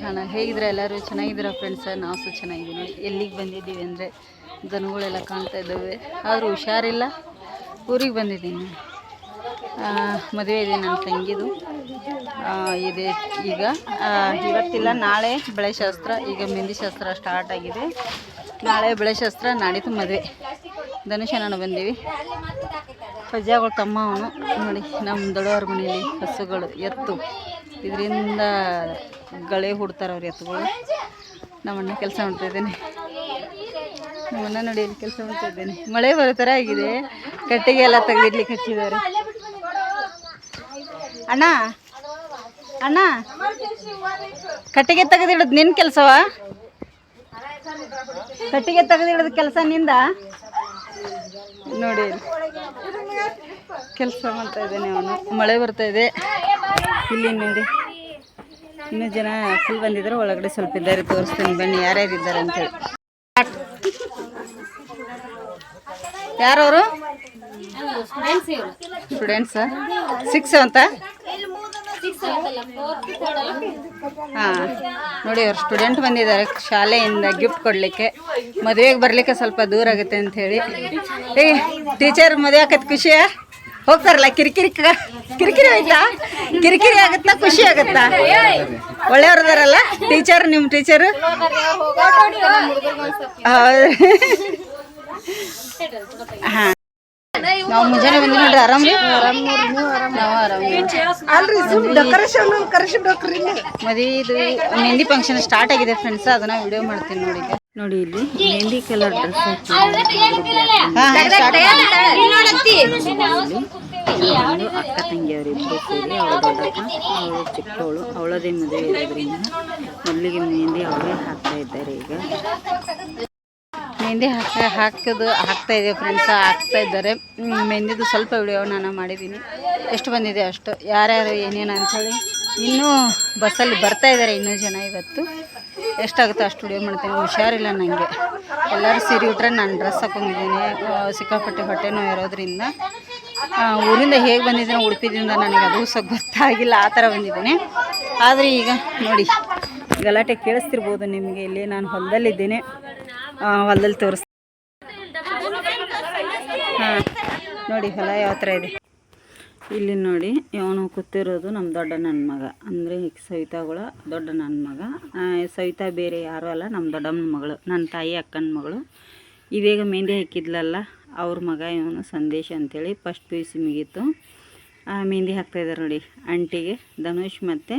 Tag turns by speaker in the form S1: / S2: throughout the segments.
S1: Channel ಹೇಗಿದ್ರೆ ಎಲ್ಲರೂ ಚೆನ್ನಾಗಿದ್ದೀರಾ friends ನಾವು ಸಹ ಚೆನ್ನಾಗಿದ್ದೀವಿ ನೋಡಿ, ಎಲ್ಲಿಗೆ ಬಂದಿದ್ದೀವಿ ಅಂದರೆ ದನಗಳೆಲ್ಲ ಕಾಣ್ತಾ ಇದ್ದಾವೆ. ಆದರೂ ಹುಷಾರಿಲ್ಲ. ಊರಿಗೆ ಬಂದಿದ್ದೀನಿ. ಮದುವೆ ಇದೆ ನನ್ನ ತಂಗಿದು. ಇದೆ ಈಗ. ಇವತ್ತಿಲ್ಲ, ನಾಳೆ ಬೆಳೆ ಶಾಸ್ತ್ರ. ಈಗ ಮೆಹಂದಿ ಶಾಸ್ತ್ರ ಸ್ಟಾರ್ಟ್ ಆಗಿದೆ. ನಾಳೆ ಬೆಳೆ ಶಾಸ್ತ್ರ, ನಾಡಿದ್ದು ಮದುವೆ. ಧನುಷ ನಾನು ಬಂದೀವಿ. ಪ್ರಜಾಗಳು ತಮ್ಮ ಅವನು. ನೋಡಿ ನಮ್ಮ ದೊಡ್ಡವ್ರ ಮನೆಯಲ್ಲಿ ಹಸುಗಳು ಎತ್ತು. ಇದರಿಂದ ಗಳೆ ಹುಡ್ತಾರೆ ಅವ್ರ ಎತ್ತುಗಳು ನಮ್ಮಣ್ಣ ಕೆಲಸ ಮಾಡ್ತಾ ಇದ್ದೇನೆ. ನಮ್ಮಣ್ಣ ನೋಡಿ ಇಲ್ಲಿ ಕೆಲಸ ಮಾಡ್ತಾ ಇದ್ದೇನೆ. ಮಳೆ ಬರೋ ಥರ ಆಗಿದೆ. ಕಟ್ಟಿಗೆ ಎಲ್ಲ ತೆಗೆದಿಡ್ಲಿಕ್ಕೆ ಹಚ್ಚಿದ್ದಾರೆ. ಅಣ್ಣ ಅಣ್ಣ. ಕಟ್ಟಿಗೆ ತೆಗೆದಿಡೋದು ನಿನ್ನ ಕೆಲಸವ? ಕಟ್ಟಿಗೆ ತೆಗೆದಿಡೋದು ಕೆಲಸ ನಿಂದ? ನೋಡಿ, ಕೆಲಸ ಮಾಡ್ತಾ ಇದ್ದೇನೆ ಅವನು. ಮಳೆ ಬರ್ತಾ ಇದೆ. ಇಲ್ಲಿ ನೋಡಿ. ಇನ್ನೂ ಜನ ಫುಲ್ ಬಂದಿದ್ದಾರೆ ಒಳಗಡೆ ಸ್ವಲ್ಪ ಇದ್ದಾರೆ, ತೋರಿಸ್ತೀನಿ, ಬನ್ನಿ ಯಾರ್ಯಾರು ಇದ್ದಾರೆ ಅಂತೇಳಿ ಯಾರವರು? ಸ್ಟೂಡೆಂಟ್ಸ್ ಸಿಕ್ಸ್ ಅಂತ? ಹಾಂ, ನೋಡಿ ಅವ್ರು ಸ್ಟೂಡೆಂಟ್ ಬಂದಿದ್ದಾರೆ, ಶಾಲೆಯಿಂದ ಗಿಫ್ಟ್ ಕೊಡಲಿಕ್ಕೆ. ಮದುವೆಗೆ ಬರಲಿಕ್ಕೆ ಸ್ವಲ್ಪ ದೂರ ಆಗುತ್ತೆ ಅಂತ ಹೇಳಿ. ಏ ಟೀಚರ್ ಮದುವೆ ಆಕತ್ ಖುಷಿಯಾ? ಹೋಗ್ತಾರಲ್ಲ, ಕಿರಿಕಿರಿ ಕಿರಿಕಿರಿ ಆಯ್ತಾ? ಕಿರಿಕಿರಿ ಆಗುತ್ತಾ, ಖುಷಿ ಆಗುತ್ತಾ? ಒಳ್ಳೆಯವ್ರದಾರಲ್ಲ ಟೀಚರ್ ನಿಮ್ಮ ಟೀಚರು ಹಾಂ. ನಾವು ಮುಂಜಾನೆ ನೋಡ್ರಿ, ಆರಾಮ್ ರೀ? ಡೆಕೋರೇಷನ್ ಕರೆಸಿ ಮದುವೆ ಮೆಹಂದಿ ಫಂಕ್ಷನ್ ಸ್ಟಾರ್ಟ್ ಆಗಿದೆ ಫ್ರೆಂಡ್ಸ್ ಅದನ್ನ ವಿಡಿಯೋ ಮಾಡ್ತೀನಿ ನೋಡಿ ನೋಡಿ ಇಲ್ಲಿ ಮೆಹಂದಿ ಕಲರ್ ಡ್ರೆಸ್ ಒಂದು ಅಕ್ಕ ತಂಗಿಯವರಿಬ್ಬರು ಸೇರಿ ಅವಳ ದೊಡ್ಡಕ್ಕ ಅವಳು ಚಿಕ್ಕವಳು. ಅವಳದೇ ಮದುವೆ ಇರೋದ್ರಿಂದ ಮೊದಲಿಗೆ ಮೆಹಂದಿ ಅವಳೇ ಹಾಕ್ತಾ ಇದ್ದಾರೆ ಈಗ. ಮೆಹಂದಿ ಹಾಕ ಹಾಕೋದು ಹಾಕ್ತಾ ಇದೆ ಫ್ರೆಂಡ್ಸ್ ಹಾಕ್ತಾ ಇದ್ದಾರೆ. ಮೆಹಂದಿದು ಸ್ವಲ್ಪ ವಿಡಿಯೋ ನಾನು ಮಾಡಿದ್ದೀನಿ. ಎಷ್ಟು ಬಂದಿದೆ ಅಷ್ಟು? ಯಾರ್ಯಾರು ಏನೇನು ಅಂಥೇಳಿ ಇನ್ನೂ ಬಸ್ಸಲ್ಲಿ ಬರ್ತಾ ಇದ್ದಾರೆ ಇನ್ನೂ ಜನ ಇವತ್ತು. ಎಷ್ಟಾಗುತ್ತೋ ಅಷ್ಟು ಸ್ಟುಡಿಯೋ ಮಾಡ್ತೀನಿ. ಹುಷಾರಿಲ್ಲ ನನಗೆ ಎಲ್ಲರೂ ಸೀರೆ ಉಟ್ರೆ ನಾನು ಡ್ರೆಸ್ ಹಾಕೊಂಡಿದ್ದೀನಿ. ಸಿಕ್ಕಾಪಟ್ಟೆ ಹೊಟ್ಟೆ ನೋವು ಇರೋದ್ರಿಂದ. ಊರಿಂದ ಹೇಗೆ ಬಂದಿದ್ದೀನೋ ಉಡುಪಿದಿಂದ ನನಗೆ ಅದು ಸಹ ಗೊತ್ತಾಗಿಲ್ಲ. ಆ ಥರ ಬಂದಿದ್ದೀನಿ. ಆದರೆ ಈಗ ನೋಡಿ, ಗಲಾಟೆ ಕೇಳಿಸ್ತಿರ್ಬೋದು ನಿಮಗೆ. ಇಲ್ಲಿ ನಾನು ಹೊಲದಲ್ಲಿದ್ದೇನೆ. ಹೊಲದಲ್ಲಿ ತೋರಿಸ್ ಹಾಂ, ನೋಡಿ ಹೊಲ ಯಾವ ಥರ ಇದೆ. ಇಲ್ಲಿ ನೋಡಿ, ಇವನು ಕೂತಿರೋದು ನಮ್ಮ ದೊಡ್ಡ ನನ್ನ ಮಗ. ಅಂದರೆ ಸವಿತಾಗಳ ದೊಡ್ಡ ನನ್ನ ಮಗ. ಸವಿತಾ ಬೇರೆ ಯಾರೂ ಅಲ್ಲ ನಮ್ಮ ದೊಡ್ಡಮ್ಮನ ಮಗಳು. ನನ್ನ ತಾಯಿ ಅಕ್ಕನ ಮಗಳು. ಇವೇಗ ಮೆಹಂದಿ ಹಾಕಿದ್ಲಲ್ಲ, ಅವ್ರ ಮಗ ಇವನು ಸಂದೇಶ ಅಂಥೇಳಿ ಫಸ್ಟ್ ಪಿ ಯು ಸಿ ಮುಗೀತು. ಮೆಹಂದಿ ಹಾಕ್ತಾಯಿದ್ದಾರೆ ನೋಡಿ, ಆಂಟಿಗೆ. ಧನುಷ್ ಮತ್ತು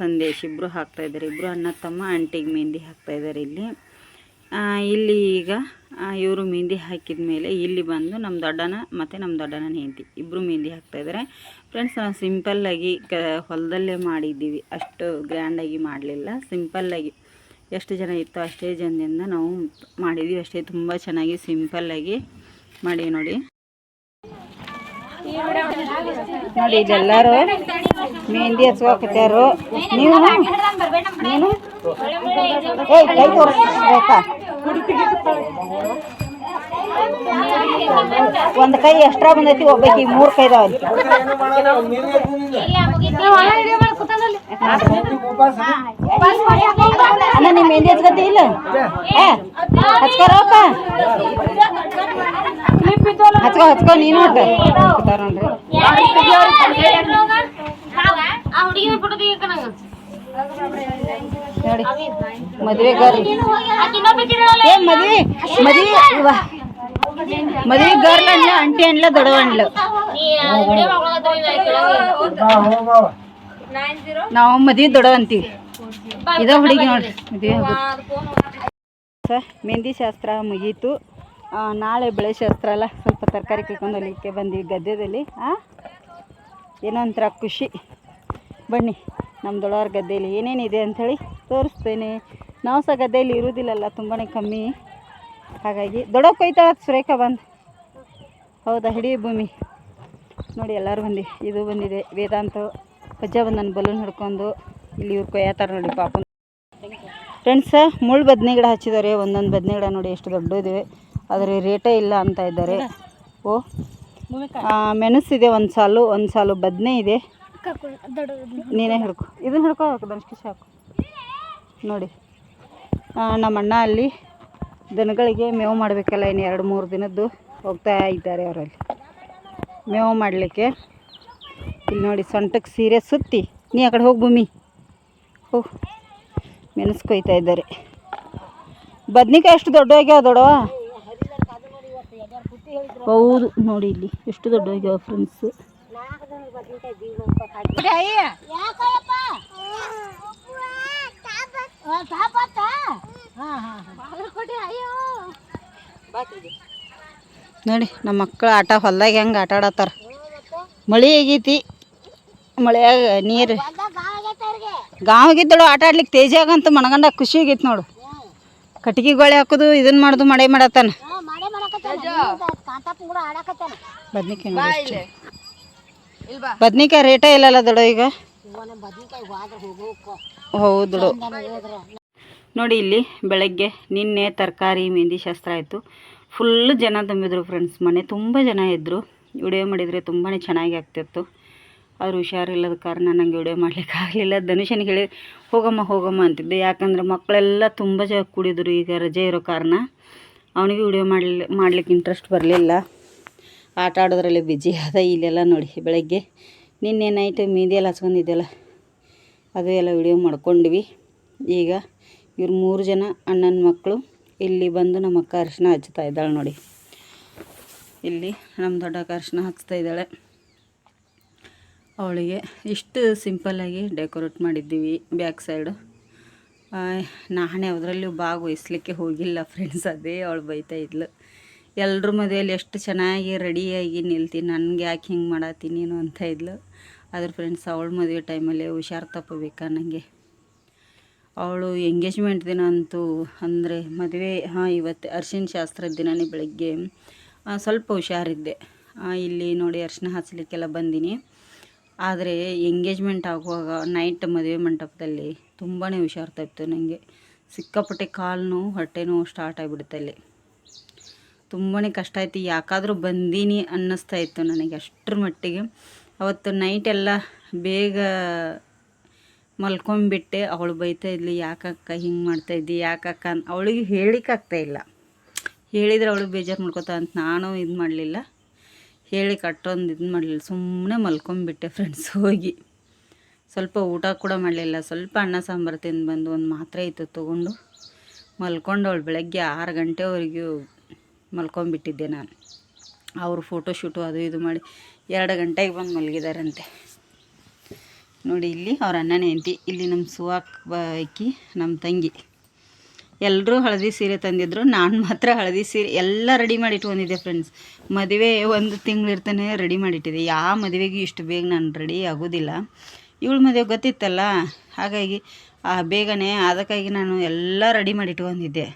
S1: ಸಂದೇಶ್ ಇಬ್ಬರು ಹಾಕ್ತಾಯಿದ್ದಾರೆ ಇಬ್ಬರು ಅಣ್ಣ ತಮ್ಮ ಆಂಟಿಗೆ ಮೆಹಂದಿ ಹಾಕ್ತಾಯಿದ್ದಾರೆ ಇಲ್ಲಿ. ಇಲ್ಲಿ ಈಗ ಇವರು ಮೆಹಂದಿ ಹಾಕಿದ ಮೇಲೆ ಇಲ್ಲಿ ಬಂದು ನಮ್ಮ ದೊಡ್ಡನ ಮತ್ತು ನಮ್ಮ ದೊಡ್ಡನ ಹೆಂಡತಿ ಇಬ್ಬರು ಮೆಹಂದಿ ಹಾಕ್ತಾಯಿದ್ದಾರೆ ಫ್ರೆಂಡ್ಸ್ ನಾವು ಸಿಂಪಲ್ಲಾಗಿ ಕ, ಹೊಲದಲ್ಲೇ ಮಾಡಿದ್ದೀವಿ. ಅಷ್ಟು ಗ್ರ್ಯಾಂಡಾಗಿ ಮಾಡಲಿಲ್ಲ. ಸಿಂಪಲ್ಲಾಗಿ ಎಷ್ಟು ಜನ ಇತ್ತು ಅಷ್ಟೇ ಜನದಿಂದ ನಾವು ಮಾಡಿದ್ದೀವಿ. ಅಷ್ಟೇ ತುಂಬ ಚೆನ್ನಾಗಿ ಸಿಂಪಲ್ಲಾಗಿ ಮಾಡಿ ನೋಡಿ. ನೋಡಿ, ಇದೆಲ್ಲರೂ ಮೆಹಂದಿ ಹಚ್ಕೋಕತ್ಯಾರು ನೀವು ನೀನು ಏಯ್ ಕೈ ತೋರಿಸ್ಬೇಕಾ ಒಂದು ಕೈ ಎಕ್ಸ್ಟ್ರಾ ಬಂದೈತಿ ಒಬ್ಬಾಕಿ ಮೂರು ಕೈ ಇದಾವಲ್ಲಿ ಅಣ್ಣ ನಿಮ್ಮ ಮೆಹಂದಿ ಹಚ್ಕತಿ ಇಲ್ಲ? ಹಚ್ಕೊರಪ್ಪ? ಹಚ್ಕೋ ಹಚ್ಕೋ ನೀನು ನೋಡ್ರಿ ನೋಡಿ ಮದುವೆ ಗರ್ಲ್. ಏ ಮದ್ವೆ ಮದುವೆ ಮದ್ವೆ ಗರ್ಲ್ ಅನ್ಲ ಅಂಟಿ ಅನ್ಲ ದೊಡ್ಡವ ಅನ್ಲ ನಾವು ಮದ್ವೆ ದೊಡ್ಡವ ಅಂತೀವಿ. ಇದ ಹುಡುಗಿ ನೋಡ್ರಿ ಮದ್ವೆ ಸರ್ ಮೆಹಂದಿ ಶಾಸ್ತ್ರ ಮುಗೀತು. ಆ, ನಾಳೆ ಬೆಳೆ ಶಾಸ್ತ್ರ ಅಲ್ಲ. ಸ್ವಲ್ಪ ತರಕಾರಿ ಕಿಕೊಂಡು ಹೋಗ್ಲಿಕ್ಕೆ ಬಂದ್ವಿ ಗದ್ದೆದಲ್ಲಿ ಹಾಂ ಏನೋ ಒಂಥರ ಖುಷಿ. ಬನ್ನಿ ನಮ್ಮ ದೊಡ್ಡವ್ರ ಗದ್ದೆಯಲ್ಲಿ ಏನೇನಿದೆ ಅಂಥೇಳಿ ತೋರಿಸ್ತೇನೆ. ನಾವು ಸಹ ಗದ್ದೆಯಲ್ಲಿ ಇರುವುದಿಲ್ಲಲ್ಲ ತುಂಬಾ ಕಮ್ಮಿ. ಹಾಗಾಗಿ ದೊಡ್ಡ ಕೊಯ್ತಾಳ ಸುರೇಖ ಬಂದು. ಹೌದಾ, ಹಿಡಿ ಭೂಮಿ. ನೋಡಿ, ಎಲ್ಲರೂ ಬಂದು. ಇದು ಬಂದಿದೆ, ವೇದಾಂತ ಪಜ್ಜ ಬಂದು ನನ್ನ ಬಲೂನ್ ಹಿಡ್ಕೊಂಡು. ಇಲ್ಲಿ ಇವ್ರು ಕೊಯ್ಯತ್ತಾರ ನೋಡಿ, ಪಾಪ. ಫ್ರೆಂಡ್ಸ ಮುಳ್ಳು ಬದನೆ ಗಿಡ ಹಚ್ಚಿದ್ದಾರೆ ಒಂದೊಂದು ಬದನೆ ಗಿಡ ನೋಡಿ, ಎಷ್ಟು ದೊಡ್ಡದಿವೆ. ಆದರೆ ರೇಟೇ ಇಲ್ಲ ಅಂತ ಇದ್ದಾರೆ. ಓ ಮೆಣಸಿದೆ ಒಂದು ಸಾಲು ಒಂದು ಸಾಲು ಬದನೆ ಇದೆ. ನೀನೇ ಹಿಡ್ಕೊ ಇದನ್ನ ಹಿಡ್ಕೊ ಧನುಷ್ಕಿ ಸಾಕು ನೋಡಿ. ನಮ್ಮ ಅಣ್ಣ ಅಲ್ಲಿ ದನಗಳಿಗೆ ಮೇವು ಮಾಡಬೇಕಲ್ಲ ಇನ್ನು ಎರಡು ಮೂರು ದಿನದ್ದು ಹೋಗ್ತಾ ಇದ್ದಾರೆ ಅವರಲ್ಲಿ. ಮೇವು ಮಾಡಲಿಕ್ಕೆ. ಇಲ್ಲಿ ನೋಡಿ ಸೊಂಟಕ್ಕೆ ಸೀರೆ ಸುತ್ತಿ. ನೀ ಆ ಕಡೆ ಹೋಗಿ ಭೂಮಿ. ಹೋ. ಮೆಣಸು ಕೊಯ್ತಾ ಇದ್ದಾರೆ. ಬದ್ನಿಕಾಯಿ ಎಷ್ಟು ದೊಡ್ಡ ಆಗ್ಯಾವ ದೊಡ್ಡವ ಹೌದು ನೋಡಿ ಇಲ್ಲಿ ಎಷ್ಟು ದೊಡ್ಡವಾಗ್ಯಾವ ಫ್ರೆಂಡ್ಸ್ ನೋಡಿ ನಮ್ಮ ಮಕ್ಕಳು ಆಟ ಹೊಲ್ದಾಗ ಹೆಂಗೆ ಆಟ ಆಡತ್ತಾರ. ಮಳೆ ಆಗೈತಿ. ಮಳೆಯಾಗ ನೀರು. ಗಾಂವಾಗಿದ್ದಳು ಆಟ ಆಡ್ಲಿಕ್ಕೆ ತೇಜಾಗಂತ ಮನಗಂಡ ಖುಷಿ ಆಗೈತಿ ನೋಡು. ಕಟ್ಟಿಗೆ ಗೋಳಿ ಹಾಕುದು ಇದನ್ನ ಮಾಡೋದು ಮಳೆ ಮಾಡತ್ತಾನ. ಬದ್ನಿಕಾಯಿ ರೇಟೇ ಇಲ್ಲಲ್ಲ ದೊಡ ಈಗ? ಹೌದು ನೋಡಿ ಇಲ್ಲಿ ಬೆಳಗ್ಗೆ ನಿನ್ನೆ ತರಕಾರಿ ಮೆಹಂದಿ ಶಾಸ್ತ್ರ ಆಯಿತು. ಫುಲ್ ಜನ ತುಂಬಿದ್ರು ಫ್ರೆಂಡ್ಸ್ ಮನೆ ತುಂಬ ಜನ ಇದ್ದರು ವಿಡಿಯೋ ಮಾಡಿದರೆ ತುಂಬಾ ಚೆನ್ನಾಗಿ ಆಗ್ತಿತ್ತು. ಅವ್ರು ಹುಷಾರಿಲ್ಲದ ಕಾರಣ ನನಗೆ ವಿಡಿಯೋ ಮಾಡ್ಲಿಕ್ಕೆ ಆಗಲಿಲ್ಲ. ಧನುಷನಿಗೆ ಹೇಳಿ ಹೋಗಮ್ಮ ಹೋಗಮ್ಮ ಅಂತಿದ್ದೆ. ಯಾಕಂದ್ರೆ ಮಕ್ಕಳೆಲ್ಲ ತುಂಬ ಜನ ಕೂಡಿದ್ರು ಈಗ ರಜೆ ಇರೋ ಕಾರಣ. ಅವನಿಗೆ ವಿಡಿಯೋ ಮಾಡಲಿ, ಮಾಡ್ಲಿಕ್ಕೆ ಇಂಟ್ರೆಸ್ಟ್ ಬರಲಿಲ್ಲ. ಆಟ ಆಡೋದ್ರಲ್ಲಿ ಬಿಜಿ ಅದ ಇಲ್ಲೆಲ್ಲ ನೋಡಿ ಬೆಳಗ್ಗೆ. ನಿನ್ನೆ ನೈಟ್ ಮೀದಿ ಎಲ್ಲ ಹಚ್ಕೊಂಡಿದ್ದೆಲ್ಲ ಅದು ಎಲ್ಲ ವಿಡಿಯೋ ಮಾಡ್ಕೊಂಡ್ವಿ. ಈಗ ಇವ್ರು ಮೂರು ಜನ ಅಣ್ಣನ ಮಕ್ಕಳು ಇಲ್ಲಿ ಬಂದು ನಮ್ಮ ಅಕ್ಕ ಅರಿಶಿನ ಹಚ್ತಾ ಇದ್ದಾಳೆ ನೋಡಿ. ಇಲ್ಲಿ ನಮ್ಮ ದೊಡ್ಡ ಅಕ್ಕ ಅರಿಶಿನ ಹಚ್ತಾ ಇದ್ದಾಳೆ. ಅವಳಿಗೆ ಇಷ್ಟು ಸಿಂಪಲ್ಲಾಗಿ ಡೆಕೋರೇಟ್ ಮಾಡಿದ್ದೀವಿ ಬ್ಯಾಕ್ ಸೈಡು ನಾನೇ ಅದರಲ್ಲೂ ಭಾಗವಹಿಸ್ಲಿಕ್ಕೆ ಹೋಗಿಲ್ಲ ಫ್ರೆಂಡ್ಸ್ ಅದೇ ಅವಳು ಬೈತಾ ಇದ್ಲು. ಎಲ್ಲರ ಮದುವೆಯಲ್ಲಿ ಎಷ್ಟು ಚೆನ್ನಾಗಿ ರೆಡಿಯಾಗಿ ನಿಲ್ತೀನಿ ನನಗೆ ಯಾಕೆ ಹಿಂಗೆ ಮಾಡತ್ತೀನಿ ನೀನು ಅಂತ ಇದ್ಲು. ಅದ್ರ ಫ್ರೆಂಡ್ಸ್ ಅವಳ ಮದುವೆ ಟೈಮಲ್ಲಿ ಹುಷಾರು ತಪ್ಪಬೇಕಾ ನನಗೆ ಅವಳು ಎಂಗೇಜ್ಮೆಂಟ್ ದಿನ ಅಂತೂ ಅಂದರೆ ಮದುವೆ, ಹಾಂ, ಇವತ್ತು ಅರ್ಶಿನ ಶಾಸ್ತ್ರದ ದಿನನೇ ಬೆಳಗ್ಗೆ ಸ್ವಲ್ಪ ಹುಷಾರಿದ್ದೆ. ಇಲ್ಲಿ ನೋಡಿ ಅರ್ಶಿನ ಹಚ್ಚಲಿಕ್ಕೆಲ್ಲ ಬಂದೀನಿ. ಆದರೆ ಎಂಗೇಜ್ಮೆಂಟ್ ಆಗುವಾಗ ನೈಟ್ ಮದುವೆ ಮಂಟಪದಲ್ಲಿ ತುಂಬಾ ಹುಷಾರು ತಪ್ಪಿತು ನನಗೆ ಸಿಕ್ಕಾಪಟ್ಟೆ ಕಾಲು ನೋವು ಹೊಟ್ಟೆ ನೋವು ಸ್ಟಾರ್ಟ್ ಆಗಿಬಿಡುತ್ತೆ ಅಲ್ಲಿ. ತುಂಬಾ ಕಷ್ಟ ಆಯ್ತು. ಯಾಕಾದರೂ ಬಂದೀನಿ ಅನ್ನಿಸ್ತಾ ಇತ್ತು ನನಗೆ ಅಷ್ಟರ ಮಟ್ಟಿಗೆ. ಅವತ್ತು ನೈಟ್ ಎಲ್ಲ ಬೇಗ ಮಲ್ಕೊಂಬಿಟ್ಟೆ. ಅವಳು ಬೈತಾ ಇದ್ಲಿ, ಯಾಕಕ್ಕ ಹಿಂಗೆ ಮಾಡ್ತಾ ಇದ್ದಿ? ಯಾಕಕ್ಕ? ಅಂತ ಅವಳಿಗೆ ಹೇಳಿಕ್ಕಾಗ್ತಾ ಇಲ್ಲ. ಹೇಳಿದರೆ ಅವಳು ಬೇಜಾರು ಮಾಡ್ಕೋತಾ ಅಂತ ನಾನು ಇದು ಮಾಡಲಿಲ್ಲ. ಹೇಳಿ ಕಟ್ಟೊಂದು ಇದು ಮಾಡಲಿಲ್ಲ. ಸುಮ್ಮನೆ ಮಲ್ಕೊಂಬಿಟ್ಟೆ ಫ್ರೆಂಡ್ಸ್ ಹೋಗಿ. ಸ್ವಲ್ಪ ಊಟ ಕೂಡ ಮಾಡಲಿಲ್ಲ. ಸ್ವಲ್ಪ ಅನ್ನ ಸಾಂಬಾರು ತಿಂದು ಬಂದು ಒಂದು ಮಾತ್ರೆ ಇತ್ತು ತೊಗೊಂಡು ಮಲ್ಕೊಂಡು ಅವಳು ಬೆಳಗ್ಗೆ ಆರು ಗಂಟೆವರೆಗೂ ಮಲ್ಕೊಂಬಿಟ್ಟಿದ್ದೆ ನಾನು. ಅವರು ಫೋಟೋ ಶೂಟು ಅದು ಇದು ಮಾಡಿ ಎರಡು ಗಂಟೆಗೆ ಬಂದು ಮಲಗಿದಾರಂತೆ. ನೋಡಿ ಇಲ್ಲಿ ಅವ್ರ ಅಣ್ಣನ ಹೆಂಡತಿ, ಇಲ್ಲಿ ನಮ್ಮ ಸುವಾಕ್ ಬಾಕಿ ನಮ್ಮ ತಂಗಿ. ಎಲ್ಲರೂ ಹಳದಿ ಸೀರೆ ತಂದಿದ್ರು. ನಾನು ಮಾತ್ರ ಹಳದಿ ಸೀರೆ ಎಲ್ಲ ರೆಡಿ ಮಾಡಿ ಇಟ್ಕೊಂಡಿದ್ದೆ ಫ್ರೆಂಡ್ಸ್ ಮದುವೆ ಒಂದು ತಿಂಗಳಿರ್ತಾನೆ ರೆಡಿ ಮಾಡಿಟ್ಟಿದ್ದೆ ಯಾವ ಮದುವೆಗೂ ಇಷ್ಟು ಬೇಗ ನಾನು ರೆಡಿ ಆಗೋದಿಲ್ಲ. ಇವಳ ಮದುವೆ ಗೊತ್ತಿತ್ತಲ್ಲ? ಹಾಗಾಗಿ ಆ ಬೇಗನೆ ಅದಕ್ಕಾಗಿ ನಾನು ಎಲ್ಲ ರೆಡಿ ಮಾಡಿ ಇಟ್ಕೊಂಡಿದ್ದೆ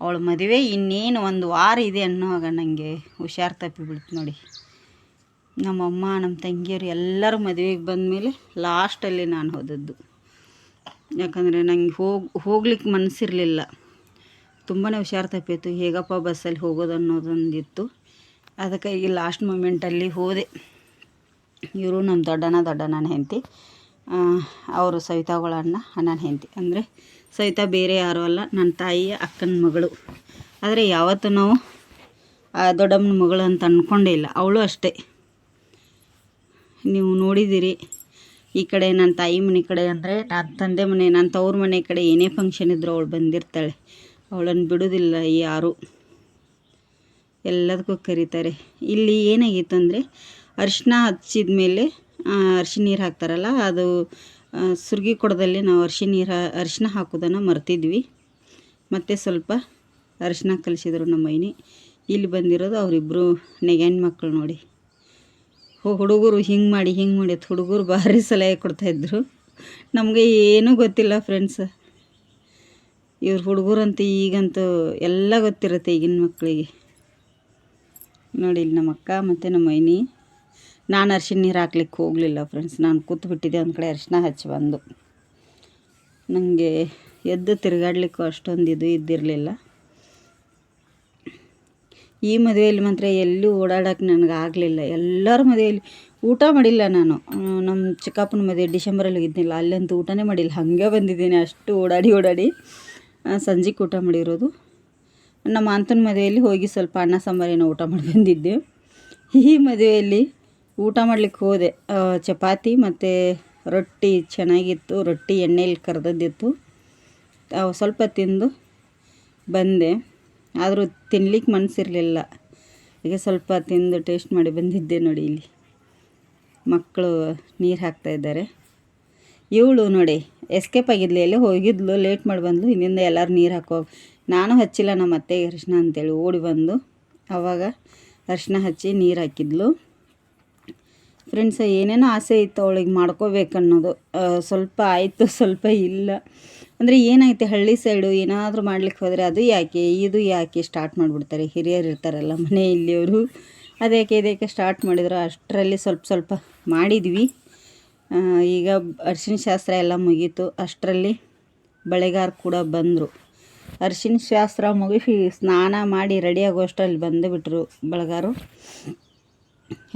S1: ಅವಳ ಮದುವೆ ಇನ್ನೇನು ಒಂದು ವಾರ ಇದೆ ಅನ್ನೋವಾಗ ನನಗೆ ಹುಷಾರು ತಪ್ಪಿಬಿಡ್ತು ನೋಡಿ. ನಮ್ಮಮ್ಮ ನಮ್ಮ ತಂಗಿಯರು ಎಲ್ಲರೂ ಮದುವೆಗೆ ಬಂದಮೇಲೆ ಲಾಸ್ಟಲ್ಲಿ ನಾನು ಹೋದದ್ದು. ಯಾಕಂದರೆ ನನಗೆ ಹೋಗಿ, ಹೋಗ್ಲಿಕ್ಕೆ ಮನಸ್ಸಿರಲಿಲ್ಲ ತುಂಬಾ ಹುಷಾರು ತಪ್ಪಿತ್ತು. ಹೇಗಪ್ಪ ಬಸ್ಸಲ್ಲಿ ಹೋಗೋದು ಅನ್ನೋದೊಂದಿತ್ತು. ಅದಕ್ಕಾಗಿ ಲಾಸ್ಟ್ ಮೂಮೆಂಟಲ್ಲಿ ಹೋದೆ. ಇವರು ನಮ್ಮ ದೊಡ್ಡಣ್ಣ, ದೊಡ್ಡಣ್ಣನ ಹೆಂಡತಿ. ಅವರು ಸವಿತಾಗಳ ಅಣ್ಣ, ಅಣ್ಣನ ಹೆಂಡತಿ. ಅಂದರೆ ಸವಿತಾ ಬೇರೆ ಯಾರೂ ಅಲ್ಲ ನನ್ನ ತಾಯಿಯ ಅಕ್ಕನ ಮಗಳು. ಆದರೆ ಯಾವತ್ತೂ ನಾವು ದೊಡ್ಡಮ್ಮನ ಮಗಳು ಅಂತ ಅಂದ್ಕೊಂಡೇ ಇಲ್ಲ. ಅವಳು ಅಷ್ಟೇ. ನೀವು ನೋಡಿದ್ದೀರಿ, ಈ ಕಡೆ ನನ್ನ ತಾಯಿ ಮನೆ ಕಡೆ ಅಂದರೆ ನನ್ನ ತಂದೆ ಮನೆ ನನ್ನ ತವ್ರ ಮನೆ ಕಡೆ ಏನೇ ಫಂಕ್ಷನ್ ಇದ್ದರೂ ಅವಳು ಬಂದಿರ್ತಾಳೆ. ಅವಳನ್ನು ಬಿಡೋದಿಲ್ಲ ಯಾರು. ಎಲ್ಲದಕ್ಕೂ ಕರೀತಾರೆ. ಇಲ್ಲಿ ಏನಾಗಿತ್ತು ಅಂದರೆ ಅರಿಶಿನ ಹಚ್ಚಿದ ಮೇಲೆ ಅರಿಶಿನ ನೀರು ಹಾಕ್ತಾರಲ್ಲ, ಅದು ಸುರ್ಗಿ ಕೊಡದಲ್ಲಿ ನಾವು ಅರಿಶಿನ ನೀರು ಅರಿಶಿನ ಹಾಕೋದನ್ನು ಮರ್ತಿದ್ವಿ. ಮತ್ತು ಸ್ವಲ್ಪ ಅರಿಶಿನ ಕಲಿಸಿದ್ರು ನಮ್ಮ ಮೈನಿ. ಇಲ್ಲಿ ಬಂದಿರೋದು ಅವರಿಬ್ಬರು ನೆಗೆನ್ ಮಕ್ಕಳು ನೋಡಿ. ಹೋ, ಹುಡುಗರು ಹಿಂಗೆ ಮಾಡಿ ಹಿಂಗೆ ಮಾಡಿ ಅಂತ ಹುಡುಗರು ಭಾರಿ ಸಲಹೆ ಕೊಡ್ತಾಯಿದ್ರು ನಮಗೆ ಏನೂ ಗೊತ್ತಿಲ್ಲ ಫ್ರೆಂಡ್ಸ್ ಇವ್ರ ಹುಡುಗರಂತೂ ಈಗಂತೂ ಎಲ್ಲ ಗೊತ್ತಿರುತ್ತೆ ಈಗಿನ ಮಕ್ಕಳಿಗೆ ನೋಡಿ ಇಲ್ಲಿ ನಮ್ಮ ಅಕ್ಕ ಮತ್ತು ನಮ್ಮ ಮೈನಿ. ನಾನು ಅರ್ಶಿನ ನೀರು ಹಾಕ್ಲಿಕ್ಕೆ ಹೋಗಲಿಲ್ಲ ಫ್ರೆಂಡ್ಸ್ ನಾನು ಕೂತ್ಬಿಟ್ಟಿದ್ದೆ ಒಂದು ಕಡೆ ಅರಿಶಿನ ಹಚ್ಚಿ ಬಂದು. ನನಗೆ ಎದ್ದು ತಿರುಗಾಡ್ಲಿಕ್ಕೂ ಅಷ್ಟೊಂದು ಇದು ಇದ್ದಿರಲಿಲ್ಲ. ಈ ಮದುವೆಯಲ್ಲಿ ಮಾತ್ರ ಎಲ್ಲೂ ಓಡಾಡೋಕೆ ನನಗೆ ಆಗಲಿಲ್ಲ. ಎಲ್ಲರ ಮದುವೆಯಲ್ಲಿ ಊಟ ಮಾಡಿಲ್ಲ ನಾನು. ನಮ್ಮ ಚಿಕ್ಕಪ್ಪನ ಮದುವೆ ಡಿಸೆಂಬರಲ್ಲಿ ಇದ್ದಿಲ್ಲ ಅಲ್ಲಂತೂ ಊಟನೇ ಮಾಡಿಲ್ಲ. ಹಾಗೆ ಬಂದಿದ್ದೀನಿ, ಅಷ್ಟು ಓಡಾಡಿ ಓಡಾಡಿ. ಸಂಜೆಗೆ ಊಟ ಮಾಡಿರೋದು. ನಮ್ಮ ಅಂತನ ಮದುವೆಯಲ್ಲಿ ಹೋಗಿ ಸ್ವಲ್ಪ ಅನ್ನ ಸಾಂಬಾರೇನೋ ಊಟ ಮಾಡಿ ಬಂದಿದ್ದೆ ಈ ಮದುವೆಯಲ್ಲಿ ಊಟ ಮಾಡ್ಲಿಕ್ಕೆ ಹೋದೆ. ಚಪಾತಿ ಮತ್ತು ರೊಟ್ಟಿ ಚೆನ್ನಾಗಿತ್ತು. ರೊಟ್ಟಿ ಎಣ್ಣೆಯಲ್ಲಿ ಕರೆದದ್ದಿತ್ತು. ಸ್ವಲ್ಪ ತಿಂದು ಬಂದೆ. ಆದರೂ ತಿನ್ಲಿಕ್ಕೆ ಮನಸ್ಸಿರಲಿಲ್ಲ ಈಗ ಸ್ವಲ್ಪ ತಿಂದು ಟೇಸ್ಟ್ ಮಾಡಿ ಬಂದಿದ್ದೆ ನೋಡಿ ಇಲ್ಲಿ. ಮಕ್ಕಳು ನೀರು ಹಾಕ್ತಾ ಇದ್ದಾರೆ. ಇವಳು ನೋಡಿ ಎಸ್ಕೇಪ್ ಆಗಿದ್ಲು. ಎಲ್ಲೇ ಹೋಗಿದ್ಲು ಲೇಟ್ ಮಾಡಿ ಬಂದ್ಲು. ಇನ್ನಿಂದ ಎಲ್ಲರೂ ನೀರು ಹಾಕೋ ನಾನು ಹಚ್ಚಿಲ್ಲ ನಮ್ಮ ಅತ್ತೆಗೆ ಅರಿಶಿನ ಅಂತೇಳಿ ಓಡಿ ಬಂದು. ಅವಾಗ ಅರಿಶಿನ ಹಚ್ಚಿ ನೀರು ಹಾಕಿದ್ಲು. ಫ್ರೆಂಡ್ಸ್ ಏನೇನೋ ಆಸೆ ಇತ್ತು ಅವಳಿಗೆ ಮಾಡ್ಕೋಬೇಕನ್ನೋದು. ಸ್ವಲ್ಪ ಆಯಿತು, ಸ್ವಲ್ಪ ಇಲ್ಲ. ಅಂದರೆ ಏನಾಯಿತು, ಹಳ್ಳಿ ಸೈಡು ಏನಾದರೂ ಮಾಡ್ಲಿಕ್ಕೆ ಹೋದರೆ ಅದು ಯಾಕೆ, ಇದು ಯಾಕೆ ಸ್ಟಾರ್ಟ್ ಮಾಡಿಬಿಡ್ತಾರೆ? ಹಿರಿಯರು ಇರ್ತಾರಲ್ಲ ಮನೆಯಲ್ಲಿಯವರು ಅದಕ್ಕೆ ಇದಕ್ಕೆ ಸ್ಟಾರ್ಟ್ ಮಾಡಿದ್ರು? ಅಷ್ಟರಲ್ಲಿ ಸ್ವಲ್ಪ ಸ್ವಲ್ಪ ಮಾಡಿದ್ವಿ. ಈಗ ಅರ್ಶಿನ ಶಾಸ್ತ್ರ ಎಲ್ಲ ಮುಗೀತು. ಅಷ್ಟರಲ್ಲಿ ಬಳೆಗಾರ ಕೂಡ ಬಂದರು. ಅರ್ಶಿನ ಶಾಸ್ತ್ರ ಮುಗಿಸಿ ಸ್ನಾನ ಮಾಡಿ ರೆಡಿಯಾಗೋಷ್ಟು ಅಲ್ಲಿ ಬಂದು ಬಿಟ್ಟರು ಬಳಗಾರು.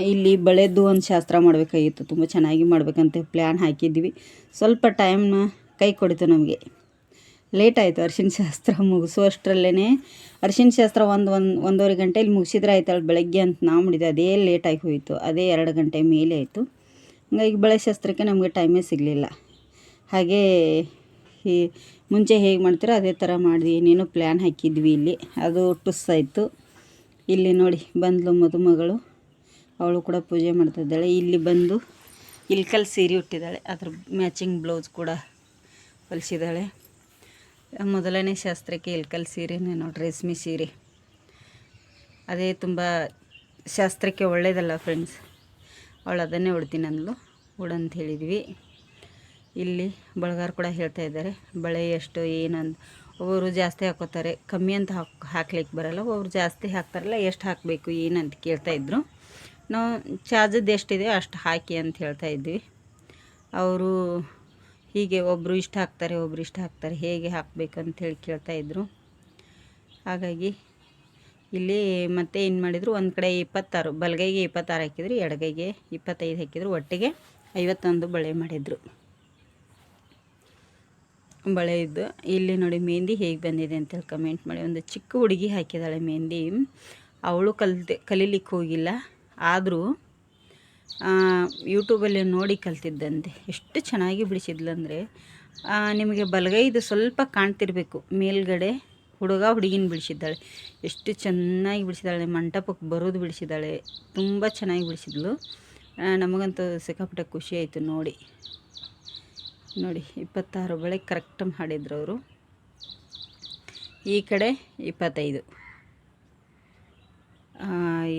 S1: ಇಲ್ಲಿ ಬಳೆದು ಒಂದು ಶಾಸ್ತ್ರ ಮಾಡಬೇಕಾಗಿತ್ತು. ತುಂಬ ಚೆನ್ನಾಗಿ ಮಾಡಬೇಕಂತ ಪ್ಲ್ಯಾನ್ ಹಾಕಿದ್ವಿ ಸ್ವಲ್ಪ ಟೈಮ್ನ ಕೈ ಕೊಡಿತು ನಮಗೆ. ಲೇಟ್ ಆಯಿತು ಅರ್ಶಿನ ಶಾಸ್ತ್ರ ಮುಗಿಸುವಷ್ಟರಲ್ಲೇ ಅರ್ಶಿನ ಶಾಸ್ತ್ರ ಒಂದು ಒಂದು ಒಂದೂವರೆ ಗಂಟೆಯಲ್ಲಿ ಮುಗಿಸಿದ್ರೆ ಆಯ್ತಲ್ಲ ಬೆಳಗ್ಗೆ ಅಂತ ನಾವು ಮಾಡಿದ್ದೆ. ಅದೇ ಲೇಟಾಗಿ ಹೋಯಿತು. ಅದೇ ಎರಡು ಗಂಟೆ ಮೇಲೆ ಆಯಿತು. ಹಂಗಾಗಿ ಬಳೆ ಶಾಸ್ತ್ರಕ್ಕೆ ನಮಗೆ ಟೈಮೇ ಸಿಗಲಿಲ್ಲ. ಹಾಗೇ ಈ ಮುಂಚೆ ಹೇಗೆ ಮಾಡ್ತೀರೋ ಅದೇ ಥರ ಮಾಡಿದ್ವಿ. ಏನೇನೋ ಪ್ಲ್ಯಾನ್ ಹಾಕಿದ್ವಿ ಇಲ್ಲಿ. ಅದು ಟುಸ್ ಆಯಿತು. ಇಲ್ಲಿ ನೋಡಿ ಬಂದ್ಲು ಮದುಮಗಳು. ಅವಳು ಕೂಡ ಪೂಜೆ ಮಾಡ್ತಾ ಇದ್ದಾಳೆ. ಇಲ್ಲಿ ಬಂದು ಇಲ್ಕಲ್ ಸೀರೆ ಉಟ್ಟಿದ್ದಾಳೆ. ಅದ್ರ ಮ್ಯಾಚಿಂಗ್ ಬ್ಲೌಸ್ ಕೂಡ ಹೊಲಿಸಿದ್ದಾಳೆ. ಮೊದಲನೇ ಶಾಸ್ತ್ರಕ್ಕೆ ಇಲ್ಕಲ್ ಸೀರೆನೇ ನೋಡಿ ರೇಷ್ಮೆ ಸೀರೆ. ಅದೇ ತುಂಬ ಶಾಸ್ತ್ರಕ್ಕೆ ಒಳ್ಳೆಯದಲ್ಲ ಫ್ರೆಂಡ್ಸ್ ಅವಳು ಅದನ್ನೇ ಉಡ್ತೀನಿ ಅಂದ್ಲು. ಉಡಂತ ಹೇಳಿದ್ವಿ. ಇಲ್ಲಿ ಬಳಗಾರ ಕೂಡ ಹೇಳ್ತಾ ಇದ್ದಾರೆ, ಬಳೆ ಎಷ್ಟು ಏನಂದು ಒಬ್ಬರು ಜಾಸ್ತಿ ಹಾಕೋತಾರೆ. ಕಮ್ಮಿ ಅಂತ ಹಾಕ್, ಹಾಕ್ಲಿಕ್ಕೆ ಬರಲ್ಲ. ಒಬ್ಬರು ಜಾಸ್ತಿ ಹಾಕ್ತಾರಲ್ಲ, ಎಷ್ಟು ಹಾಕಬೇಕು ಏನಂತ ಕೇಳ್ತಾ ಇದ್ರು. ನಾವು ಚಾರ್ಜದ್ದು ಎಷ್ಟಿದೆ ಅಷ್ಟು ಹಾಕಿ ಅಂತ ಹೇಳ್ತಾ ಇದ್ವಿ. ಅವರು ಹೀಗೆ ಒಬ್ಬರು ಇಷ್ಟು ಹಾಕ್ತಾರೆ ಒಬ್ಬರು ಇಷ್ಟು ಹಾಕ್ತಾರೆ ಹೇಗೆ ಹಾಕಬೇಕು ಅಂತೇಳಿ ಕೇಳ್ತಾ ಇದ್ರು. ಹಾಗಾಗಿ ಇಲ್ಲಿ ಮತ್ತೆ ಏನು ಮಾಡಿದರು, ಒಂದು ಕಡೆ ಇಪ್ಪತ್ತಾರು, ಬಲಗೈಗೆ ಇಪ್ಪತ್ತಾರು ಹಾಕಿದ್ರು, ಎಡಗೈಗೆ ಇಪ್ಪತ್ತೈದು ಹಾಕಿದ್ರು, ಒಟ್ಟಿಗೆ ಐವತ್ತೊಂದು ಬಳೆ ಮಾಡಿದರು. ಬಳೆ ಇದ್ದು, ಇಲ್ಲಿ ನೋಡಿ ಮೆಹಂದಿ ಹೇಗೆ ಬಂದಿದೆ ಅಂತೇಳಿ ಕಮೆಂಟ್ ಮಾಡಿ. ಒಂದು ಚಿಕ್ಕ ಹುಡುಗಿ ಹಾಕಿದ್ದಾಳೆ ಮೆಹಂದಿ. ಅವಳು ಕಲ್ತೆ, ಕಲೀಲಿಕ್ಕೆ ಹೋಗಿಲ್ಲ. ಆದರೂ ಯೂಟ್ಯೂಬಲ್ಲಿ ನೋಡಿ ಕಲ್ತಿದ್ದಂತೆ. ಎಷ್ಟು ಚೆನ್ನಾಗಿ ಬಿಡಿಸಿದ್ಲಂದರೆ ನಿಮಗೆ ಬಲಗೈದು ಸ್ವಲ್ಪ ಕಾಣ್ತಿರ್ಬೇಕು. ಮೇಲ್ಗಡೆ ಹುಡುಗ ಹುಡುಗಿನ ಬಿಡಿಸಿದ್ದಾಳೆ. ಎಷ್ಟು ಚೆನ್ನಾಗಿ ಬಿಡಿಸಿದ್ದಾಳೆ. ಮಂಟಪಕ್ಕೆ ಬರೋದು ಬಿಡಿಸಿದ್ದಾಳೆ. ತುಂಬ ಚೆನ್ನಾಗಿ ಬಿಡಿಸಿದ್ಲು. ನಮಗಂತೂ ಸಿಕ್ಕಾಪಟ್ಟೆ ಖುಷಿ ಆಯಿತು ನೋಡಿ. ನೋಡಿ, ಇಪ್ಪತ್ತಾರು ಬಳೆ ಕರೆಕ್ಟ್ ಮಾಡಿದ್ರು ಅವರು. ಈ ಕಡೆ ಇಪ್ಪತ್ತೈದು.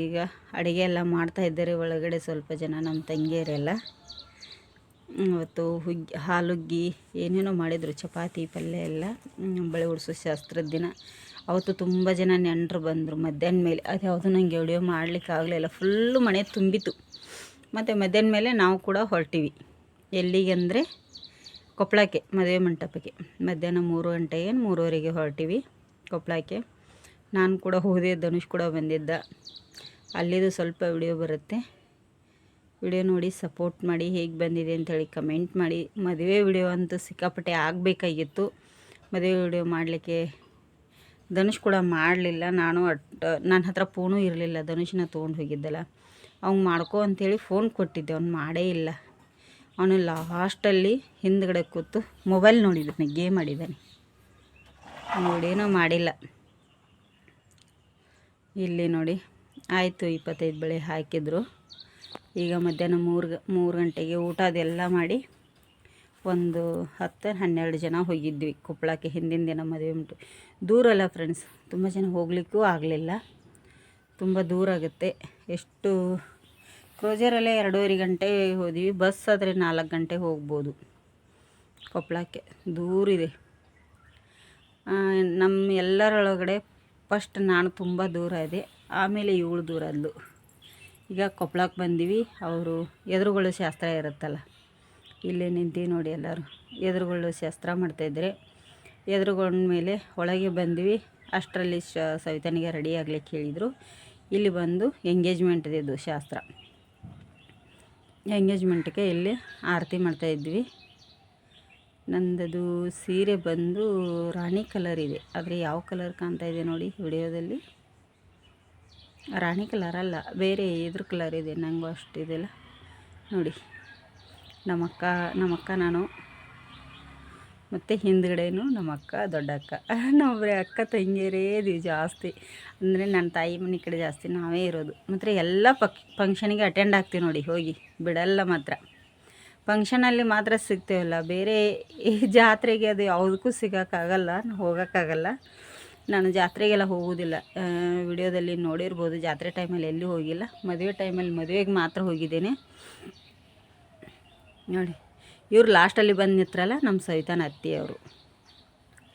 S1: ಈಗ ಅಡುಗೆ ಎಲ್ಲ ಮಾಡ್ತಾ ಇದ್ದಾರೆ ಒಳಗಡೆ ಸ್ವಲ್ಪ ಜನ ನಮ್ಮ ತಂಗಿಯರೆಲ್ಲ. ಅವತ್ತು ಹುಗ್ಗಿ ಹಾಲುಗ್ಗಿ, ಏನೇನೋ ಮಾಡಿದರು, ಚಪಾತಿ, ಪಲ್ಯ ಎಲ್ಲ. ಬಳೆ ಉಡಿಸೋ ಶಾಸ್ತ್ರದ ದಿನ. ಅವತ್ತು ತುಂಬ ಜನ ನೆಂಟರು ಬಂದರು ಮಧ್ಯಾಹ್ನ ಮೇಲೆ. ಅದು ಯಾವುದು ನನಗೆ ವಿಡಿಯೋ ಮಾಡಲಿಕ್ಕೆ ಆಗಲಿಲ್ಲ ಫುಲ್ಲು ಮನೆ ತುಂಬಿತು ಮತ್ತು ಮಧ್ಯಾಹ್ನ ಮೇಲೆ ನಾವು ಕೂಡ ಹೊರಟಿವಿ. ಎಲ್ಲಿಗೆ ಅಂದರೆ ಕೊಪ್ಪಳಕ್ಕೆ, ಮದುವೆ ಮಂಟಪಕ್ಕೆ. ಮಧ್ಯಾಹ್ನ ಮೂರು ಗಂಟೆಗೆ ಮೂರುವರೆಗೆ ಹೊರಟಿವಿ ಕೊಪ್ಪಳಕ್ಕೆ. ನಾನು ಕೂಡ ಹೋದೆ, ಧನುಷ್ ಕೂಡ ಬಂದಿದ್ದ. ಅಲ್ಲಿದು ಸ್ವಲ್ಪ ವಿಡಿಯೋ ಬರುತ್ತೆ. ವಿಡಿಯೋ ನೋಡಿ ಸಪೋರ್ಟ್ ಮಾಡಿ, ಹೇಗೆ ಬಂದಿದೆ ಅಂಥೇಳಿ ಕಮೆಂಟ್ ಮಾಡಿ. ಮದುವೆ ವಿಡಿಯೋ ಅಂತೂ ಸಿಕ್ಕಾಪಟ್ಟೆ ಆಗಬೇಕಾಗಿತ್ತು. ಮದುವೆ ವಿಡಿಯೋ ಮಾಡಲಿಕ್ಕೆ ಧನುಷ್ ಕೂಡ ಮಾಡಲಿಲ್ಲ. ನಾನು ಅಟ್, ನನ್ನ ಹತ್ರ ಫೋನೂ ಇರಲಿಲ್ಲ. ಧನುಷನ ತೊಗೊಂಡು ಹೋಗಿದ್ದಲ್ಲ. ಅವ್ನು ಮಾಡ್ಕೋ ಅಂಥೇಳಿ ಫೋನ್ ಕೊಟ್ಟಿದ್ದೆ. ಅವ್ನು ಮಾಡೇ ಇಲ್ಲ. ಅವನು ಲಾಸ್ಟಲ್ಲಿ ಹಿಂದ್ಗಡೆ ಕೂತು ಮೊಬೈಲ್ ನೋಡಿದ್ದಾನೆ, ಗೇಮ್ ಆಡಿದ್ದಾನೆ. ನೋಡೇನೋ ಮಾಡಿಲ್ಲ. ಇಲ್ಲಿ ನೋಡಿ, ಆಯಿತು ಇಪ್ಪತ್ತೈದು ಬಳೆ ಹಾಕಿದ್ರು. ಈಗ ಮಧ್ಯಾಹ್ನ ಮೂರು ಮೂರು ಗಂಟೆಗೆ ಊಟ ಅದೆಲ್ಲ ಮಾಡಿ ಒಂದು ಹತ್ತು, ಹನ್ನೆರಡು ಜನ ಹೋಗಿದ್ವಿ ಕೊಪ್ಪಳಕ್ಕೆ. ಹಿಂದಿನ ದಿನ ಮದುವೆ ಉಂಟು. ದೂರ ಅಲ್ಲ ಫ್ರೆಂಡ್ಸ್ ತುಂಬ ಜನ ಹೋಗಲಿಕ್ಕೂ ಆಗಲಿಲ್ಲ. ತುಂಬ ದೂರ ಆಗುತ್ತೆ. ಎಷ್ಟು ಕ್ರೋಜರಲ್ಲೇ ಎರಡೂವರೆ ಗಂಟೆ ಹೋದ್ವಿ. ಬಸ್ ಆದರೆ ನಾಲ್ಕು ಗಂಟೆ ಹೋಗ್ಬೋದು ಕೊಪ್ಪಳಕ್ಕೆ. ದೂರಿದೆ. ನಮ್ಮ ಎಲ್ಲರೊಳಗಡೆ ಫಸ್ಟ್ ನಾನು ತುಂಬ ದೂರ ಇದೆ, ಆಮೇಲೆ ಇವಳು ದೂರ ಅದ್ಲು ಈಗ ಕೊಪ್ಪಳಕ್ಕೆ ಬಂದೀವಿ, ಅವರು ಎದುರುಗಳು ಶಾಸ್ತ್ರ ಇರುತ್ತಲ್ಲ, ಇಲ್ಲೇ ನಿಂತು ನೋಡಿ ಎಲ್ಲರೂ. ಎದುರುಗಳು ಶಾಸ್ತ್ರ ಮಾಡ್ತಾಯಿದ್ರೆ ಮೇಲೆ ಒಳಗೆ ಬಂದ್ವಿ, ಅಷ್ಟರಲ್ಲಿ ಶ, ಸವಿತನಿಗೆ ರೆಡಿ ಆಗ್ಲಿಕ್ಕೆ ಹೇಳಿದರು. ಇಲ್ಲಿ ಬಂದು ಎಂಗೇಜ್ಮೆಂಟ್ ಇದು ಶಾಸ್ತ್ರ. ಎಂಗೇಜ್ಮೆಂಟ್ಗೆ ಇಲ್ಲಿ ಆರತಿ ಮಾಡ್ತಾಯಿದ್ವಿ ನಂದದು ಸೀರೆ ಬಂದು ರಾಣಿ ಕಲರ್ ಇದೆ. ಆದರೆ ಯಾವ ಕಲರ್ ಕಾಣ್ತಾ ಇದೆ ನೋಡಿ ವಿಡಿಯೋದಲ್ಲಿ. ರಾಣಿ ಕಲರ್ ಅಲ್ಲ, ಬೇರೆ ಇದ್ರ ಕಲರ್ ಇದೆ. ನನಗೂ ಅಷ್ಟು ಇದೆಲ್ಲ. ನೋಡಿ, ನಮ್ಮಕ್ಕ ನಮ್ಮಕ್ಕ ನಾನು, ಮತ್ತು ಹಿಂದ್ಗಡೆನೂ ನಮ್ಮಕ್ಕ, ದೊಡ್ಡಕ್ಕ. ನಾವೊಬ್ಬರೇ ಅಕ್ಕ ತಂಗಿಯರೇ ಇದೀವಿ ಜಾಸ್ತಿ. ಅಂದರೆ ನನ್ನ ತಾಯಿ ಮನೆ ಕಡೆ ಜಾಸ್ತಿ ನಾವೇ ಇರೋದು. ಮತ್ತು ಎಲ್ಲ ಪಕ್ ಫಂಕ್ಷನಿಗೆ ಅಟೆಂಡ್ ಆಗ್ತೀವಿ ನೋಡಿ, ಹೋಗಿ. ಬಿಡಲ್ಲ ಮಾತ್ರ. ಫಂಕ್ಷನಲ್ಲಿ ಮಾತ್ರ ಸಿಗ್ತೇವಲ್ಲ ಬೇರೆ ಈ ಜಾತ್ರೆಗೆ ಅದು ಯಾವುದಕ್ಕೂ ಸಿಗೋಕ್ಕಾಗಲ್ಲ, ಹೋಗೋಕ್ಕಾಗಲ್ಲ. ನಾನು ಜಾತ್ರೆಗೆಲ್ಲ ಹೋಗೋದಿಲ್ಲ ವಿಡಿಯೋದಲ್ಲಿ ನೋಡಿರ್ಬೋದು, ಜಾತ್ರೆ ಟೈಮಲ್ಲಿ ಎಲ್ಲೂ ಹೋಗಿಲ್ಲ. ಮದುವೆ ಟೈಮಲ್ಲಿ ಮದುವೆಗೆ ಮಾತ್ರ ಹೋಗಿದ್ದೇನೆ. ನೋಡಿ, ಇವ್ರು ಲಾಸ್ಟಲ್ಲಿ ಬಂದು ನಿತ್ರಲ್ಲ ನಮ್ಮ ಸವಿತಾನ ಅತ್ತಿಯವರು.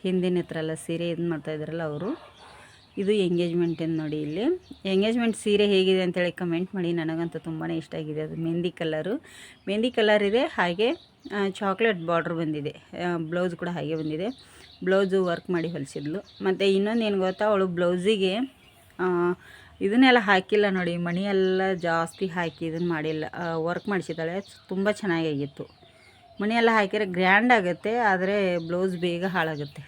S1: ಹಿಂದಿನ ನಿತ್ರಲ್ಲ, ಸೀರೆ ಇದು ಮಾಡ್ತಾಯಿದ್ರಲ್ಲ ಅವರು. ಇದು ಎಂಗೇಜ್ಮೆಂಟಿಂದ ನೋಡಿ ಇಲ್ಲಿ. ಎಂಗೇಜ್ಮೆಂಟ್ ಸೀರೆ ಹೇಗಿದೆ ಅಂತೇಳಿ ಕಮೆಂಟ್ ಮಾಡಿ. ನನಗಂತೂ ತುಂಬಾ ಇಷ್ಟ ಆಗಿದೆ. ಅದು ಮೆಹಂದಿ ಕಲರು ಮೆಹಂದಿ ಕಲರ್ ಇದೆ, ಹಾಗೆ ಚಾಕ್ಲೇಟ್ ಬಾರ್ಡ್ರ್ ಬಂದಿದೆ. ಬ್ಲೌಸ್ ಕೂಡ ಹಾಗೆ ಬಂದಿದೆ. ಬ್ಲೌಸು ವರ್ಕ್ ಮಾಡಿ ಹೊಲಿಸಿದ್ಲು. ಮತ್ತು ಇನ್ನೊಂದು ಏನು ಗೊತ್ತಾ, ಅವಳು ಬ್ಲೌಸಿಗೆ ಇದನ್ನೆಲ್ಲ ಹಾಕಿಲ್ಲ ನೋಡಿ. ಮಣಿಯೆಲ್ಲ ಜಾಸ್ತಿ ಹಾಕಿ ಇದನ್ನು ಮಾಡಿಲ್ಲ. ವರ್ಕ್ ಮಾಡಿಸಿದ್ದಾಳೆ. ತುಂಬ ಚೆನ್ನಾಗಾಗಿತ್ತು. ಮಣಿಯೆಲ್ಲ ಹಾಕಿದರೆ ಗ್ರ್ಯಾಂಡ್ ಆಗುತ್ತೆ, ಆದರೆ ಬ್ಲೌಸ್ ಬೇಗ ಹಾಳಾಗುತ್ತೆ.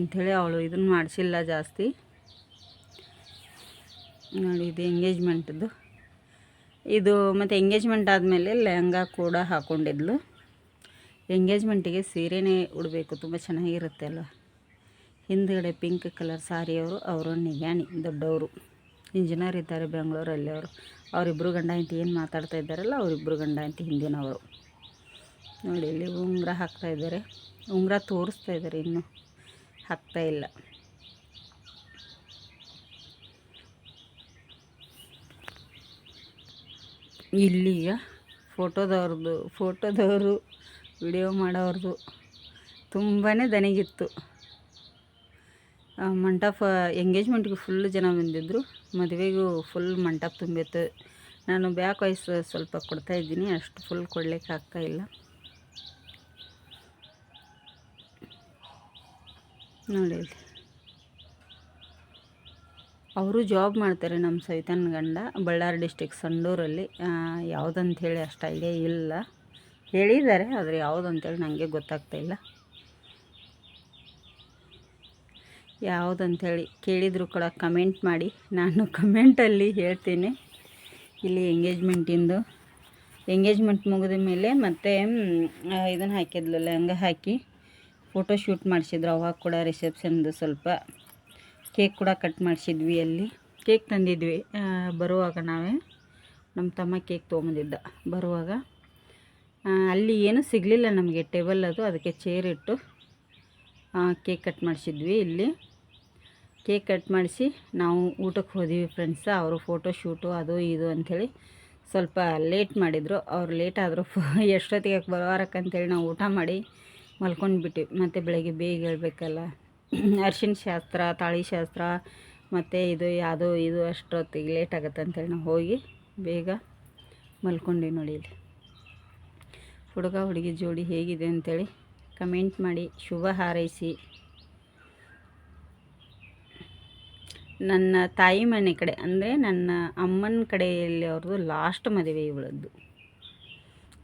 S1: ಅಂಥೇಳಿ ಅವಳು ಇದನ್ನು ಮಾಡಿಸಿಲ್ಲ ಜಾಸ್ತಿ. ನೋಡಿ, ಇದು ಎಂಗೇಜ್ಮೆಂಟ್ದು. ಇದು ಮತ್ತು ಎಂಗೇಜ್ಮೆಂಟ್ ಆದಮೇಲೆ ಲೆಹಂಗಾ ಕೂಡ ಹಾಕ್ಕೊಂಡಿದ್ಲು ಎಂಗೇಜ್ಮೆಂಟಿಗೆ ಸೀರೆನೇ ಉಡಬೇಕು, ತುಂಬ ಚೆನ್ನಾಗಿರುತ್ತೆ ಅಲ್ವ? ಹಿಂದ್ಗಡೆ ಪಿಂಕ್ ಕಲರ್ ಸಾರಿಯವರು ಅವರು, ನಿಗಾಣಿ ದೊಡ್ಡವರು, ಇಂಜಿನಿಯರ್ ಇದ್ದಾರೆ ಬೆಂಗಳೂರಲ್ಲಿ ಅವರು. ಅವರಿಬ್ಬರು ಗಂಡ ಹೆಂಡತಿ ಏನು ಮಾತಾಡ್ತಾ ಇದ್ದಾರಲ್ಲ ಅವರಿಬ್ಬರು ಗಂಡ ಹೆಂಡತಿ ಹಿಂದಿನವರು. ನೋಡಿ, ಇಲ್ಲಿ ಉಂಗುರ ಹಾಕ್ತಾಯಿದ್ದಾರೆ ಉಂಗುರ ತೋರಿಸ್ತಾ ಇದ್ದಾರೆ ಇನ್ನೂ. ಹಾಕ್ತಾ ಇಲ್ಲ. ಇಲ್ಲಿಗ ಫೋಟೋದವ್ರದ್ದು ಫೋಟೋದವರು, ವಿಡಿಯೋ ಮಾಡೋರ್ದು ತುಂಬಾ ದನಿಗಿತ್ತು. ಮಂಟಪ ಎಂಗೇಜ್ಮೆಂಟ್ಗೆ ಫುಲ್ ಜನ ಬಂದಿದ್ದರು ಮದುವೆಗೂ ಫುಲ್ ಮಂಟಪ ತುಂಬಿತ್ತು. ನಾನು ಬ್ಯಾಕ್ ವಾಯ್ಸ್ ಸ್ವಲ್ಪ ಕೊಡ್ತಾಯಿದ್ದೀನಿ ಅಷ್ಟು ಫುಲ್ ಕೊಡಲಿಕ್ಕೆ ಆಗ್ತಾಯಿಲ್ಲ ನೋಡಿ ಅವರು ಜಾಬ್ ಮಾಡ್ತಾರೆ ನಮ್ಮ ಸವಿತನ ಗಂಡ, ಬಳ್ಳಾರಿ ಡಿಸ್ಟಿಕ್ ಸಂಡೂರಲ್ಲಿ. ಯಾವುದಂಥೇಳಿ ಅಷ್ಟು ಐಡಿಯಾ ಇಲ್ಲ. ಹೇಳಿದ್ದಾರೆ, ಆದರೆ ಯಾವುದಂತೇಳಿ ನನಗೆ ಗೊತ್ತಾಗ್ತಾ ಇಲ್ಲ. ಯಾವುದಂಥೇಳಿ ಕೇಳಿದ್ರು ಕೂಡ ಕಮೆಂಟ್ ಮಾಡಿ. ನಾನು ಕಮೆಂಟಲ್ಲಿ ಹೇಳ್ತೀನಿ. ಇಲ್ಲಿ ಎಂಗೇಜ್ಮೆಂಟಿಂದು ಎಂಗೇಜ್ಮೆಂಟ್ ಮುಗಿದ ಮೇಲೆ ಮತ್ತೆ ಇದನ್ನು ಹಾಕಿದ್ಲು ಹಂಗೆ ಹಾಕಿ. ಫೋಟೋ ಶೂಟ್ ಮಾಡಿಸಿದ್ರು. ಅವಾಗ ಕೂಡ ರಿಸೆಪ್ಷನ್ದು ಸ್ವಲ್ಪ ಕೇಕ್ ಕೂಡ ಕಟ್ ಮಾಡಿಸಿದ್ವಿ ಅಲ್ಲಿ. ಕೇಕ್ ತಂದಿದ್ವಿ. ಬರುವಾಗ ನಾವೇ ನಮ್ಮ ತಮ್ಮ ಕೇಕ್ ತೊಗೊಂಬಂದಿದ್ದ. ಬರುವಾಗ ಅಲ್ಲಿ ಏನೂ ಸಿಗಲಿಲ್ಲ ನಮಗೆ ಟೇಬಲ್ ಅದು. ಅದಕ್ಕೆ ಚೇರ್ ಇಟ್ಟು ಕೇಕ್ ಕಟ್ ಮಾಡಿಸಿದ್ವಿ ಇಲ್ಲಿ. ಕೇಕ್ ಕಟ್ ಮಾಡಿಸಿ ನಾವು ಊಟಕ್ಕೆ ಹೋದಿವಿ ಫ್ರೆಂಡ್ಸ ಅವರು ಫೋಟೋ ಶೂಟು ಅದು ಇದು ಅಂಥೇಳಿ ಸ್ವಲ್ಪ ಲೇಟ್ ಮಾಡಿದರು. ಅವ್ರು ಲೇಟ್ ಆದರು ಎಷ್ಟೊತ್ತಿಗೆ ಬರೋವಾರಕ್ಕಂಥೇಳಿ ನಾವು ಊಟ ಮಾಡಿ ಮಲ್ಕೊಂಡ್ಬಿಟ್ಟು ಮತ್ತು ಬೆಳಗ್ಗೆ ಬೇಗ ಹೇಳ್ಬೇಕಲ್ಲ. ಅರ್ಶಿನ ಶಾಸ್ತ್ರ, ತಾಳಿ ಶಾಸ್ತ್ರ, ಮತ್ತು ಇದು ಯಾವುದೋ ಇದು ಅಷ್ಟೊತ್ತಿಗೆ ಲೇಟ್ ಆಗುತ್ತೆ ಅಂತೇಳಿ ನಾವು ಹೋಗಿ ಬೇಗ ಮಲ್ಕೊಂಡ್ವಿ ನೋಡಿ ಇಲ್ಲಿ. ಹುಡುಗ, ಹುಡುಗಿ ಜೋಡಿ ಹೇಗಿದೆ ಅಂಥೇಳಿ ಕಮೆಂಟ್ ಮಾಡಿ, ಶುಭ ಹಾರೈಸಿ. ನನ್ನ ತಾಯಿ ಮನೆ ಕಡೆ, ಅಂದರೆ ನನ್ನ ಅಮ್ಮನ ಕಡೆಯಲ್ಲಿ ಅವ್ರದ್ದು ಲಾಸ್ಟ್ ಮದುವೆ ಇವಳದ್ದು.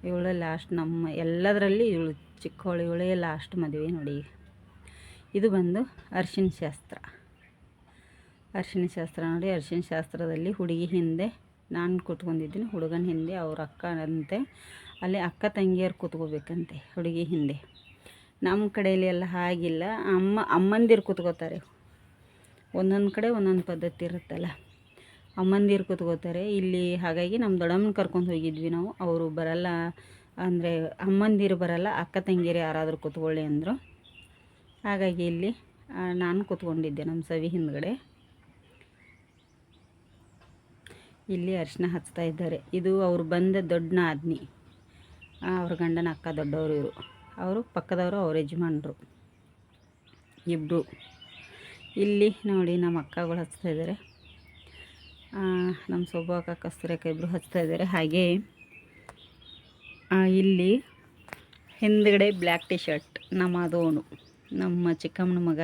S1: ಇವಳು ಲಾಸ್ಟ್ ನಮ್ಮ ಎಲ್ಲದರಲ್ಲಿ ಇವಳು ಚಿಕ್ಕವಳು ಇವಳೇ ಲಾಸ್ಟ್ ಮದುವೆ ನೋಡಿ. ಇದು ಬಂದು ಅರ್ಶಿನ ಶಾಸ್ತ್ರ. ಅರ್ಶಿನ ಶಾಸ್ತ್ರ ನೋಡಿ, ಅರ್ಶಿನ ಶಾಸ್ತ್ರದಲ್ಲಿ ಹುಡುಗಿ ಹಿಂದೆ ನಾನು ಕೂತ್ಕೊಂಡಿದ್ದೀನಿ. ಹುಡುಗನ ಹಿಂದೆ ಅವ್ರ ಅಕ್ಕ ಅಂತೆ ಅಲ್ಲಿ ಅಕ್ಕ ತಂಗಿಯರು ಕೂತ್ಕೋಬೇಕಂತೆ ಹುಡುಗಿ ಹಿಂದೆ. ನಮ್ಮ ಕಡೆಯಲ್ಲಿ ಎಲ್ಲ ಹಾಗಿಲ್ಲ. ಅಮ್ಮ, ಅಮ್ಮಂದಿರು ಕೂತ್ಕೋತಾರೆ. ಒಂದೊಂದು ಕಡೆ ಒಂದೊಂದು ಪದ್ಧತಿ ಇರುತ್ತಲ್ಲ. ಅಮ್ಮಂದಿರು ಕೂತ್ಕೋತಾರೆ. ಇಲ್ಲಿ ಹಾಗಾಗಿ ನಮ್ಮ ದೊಡ್ಡಮ್ಮನ ಕರ್ಕೊಂಡು ಹೋಗಿದ್ವಿ ನಾವು. ಅವರು ಬರಲ್ಲ ಅಂದರೆ ಅಮ್ಮಂದಿರು ಬರಲ್ಲ, ಅಕ್ಕ ತಂಗಿಯರು ಯಾರಾದರೂ ಕೂತ್ಕೊಳ್ಳಿ ಅಂದರು. ಹಾಗಾಗಿ ಇಲ್ಲಿ ನಾನು ಕೂತ್ಕೊಂಡಿದ್ದೆ ನಮ್ಮ ಸವಿ ಹಿಂದ್ಗಡೆ. ಇಲ್ಲಿ ಅರಿಶಿನ ಹಚ್ತಾ ಇದ್ದಾರೆ. ಇದು ಅವರು ಬಂದ ದೊಡ್ಡ ನಾದ್ನಿ. ಅವ್ರ ಗಂಡನ ಅಕ್ಕ ದೊಡ್ಡವರು ಇವರು. ಅವರು ಪಕ್ಕದವರು ಅವ್ರ ಯಜಮಾನರು. ಇಬ್ಬರು ಇಲ್ಲಿ ನೋಡಿ ನಮ್ಮ ಅಕ್ಕಗಳು ಹಚ್ತಾ ಇದ್ದಾರೆ. ನಮ್ಮ ಸೊಬ್ಬ ಅಕ್ಕ ಕಸ್ತೂರಿ ಅಕ್ಕ ಇಬ್ಬರು ಹಚ್ತಾ ಇದ್ದಾರೆ. ಹಾಗೆ ಇಲ್ಲಿ ಹಿಂದ್ಗಡೆ ಬ್ಲ್ಯಾಕ್ ಟಿ ಶರ್ಟ್ ನಮ್ಮ ಅದೋನು ನಮ್ಮ ಚಿಕ್ಕಮ್ಮನ ಮಗ.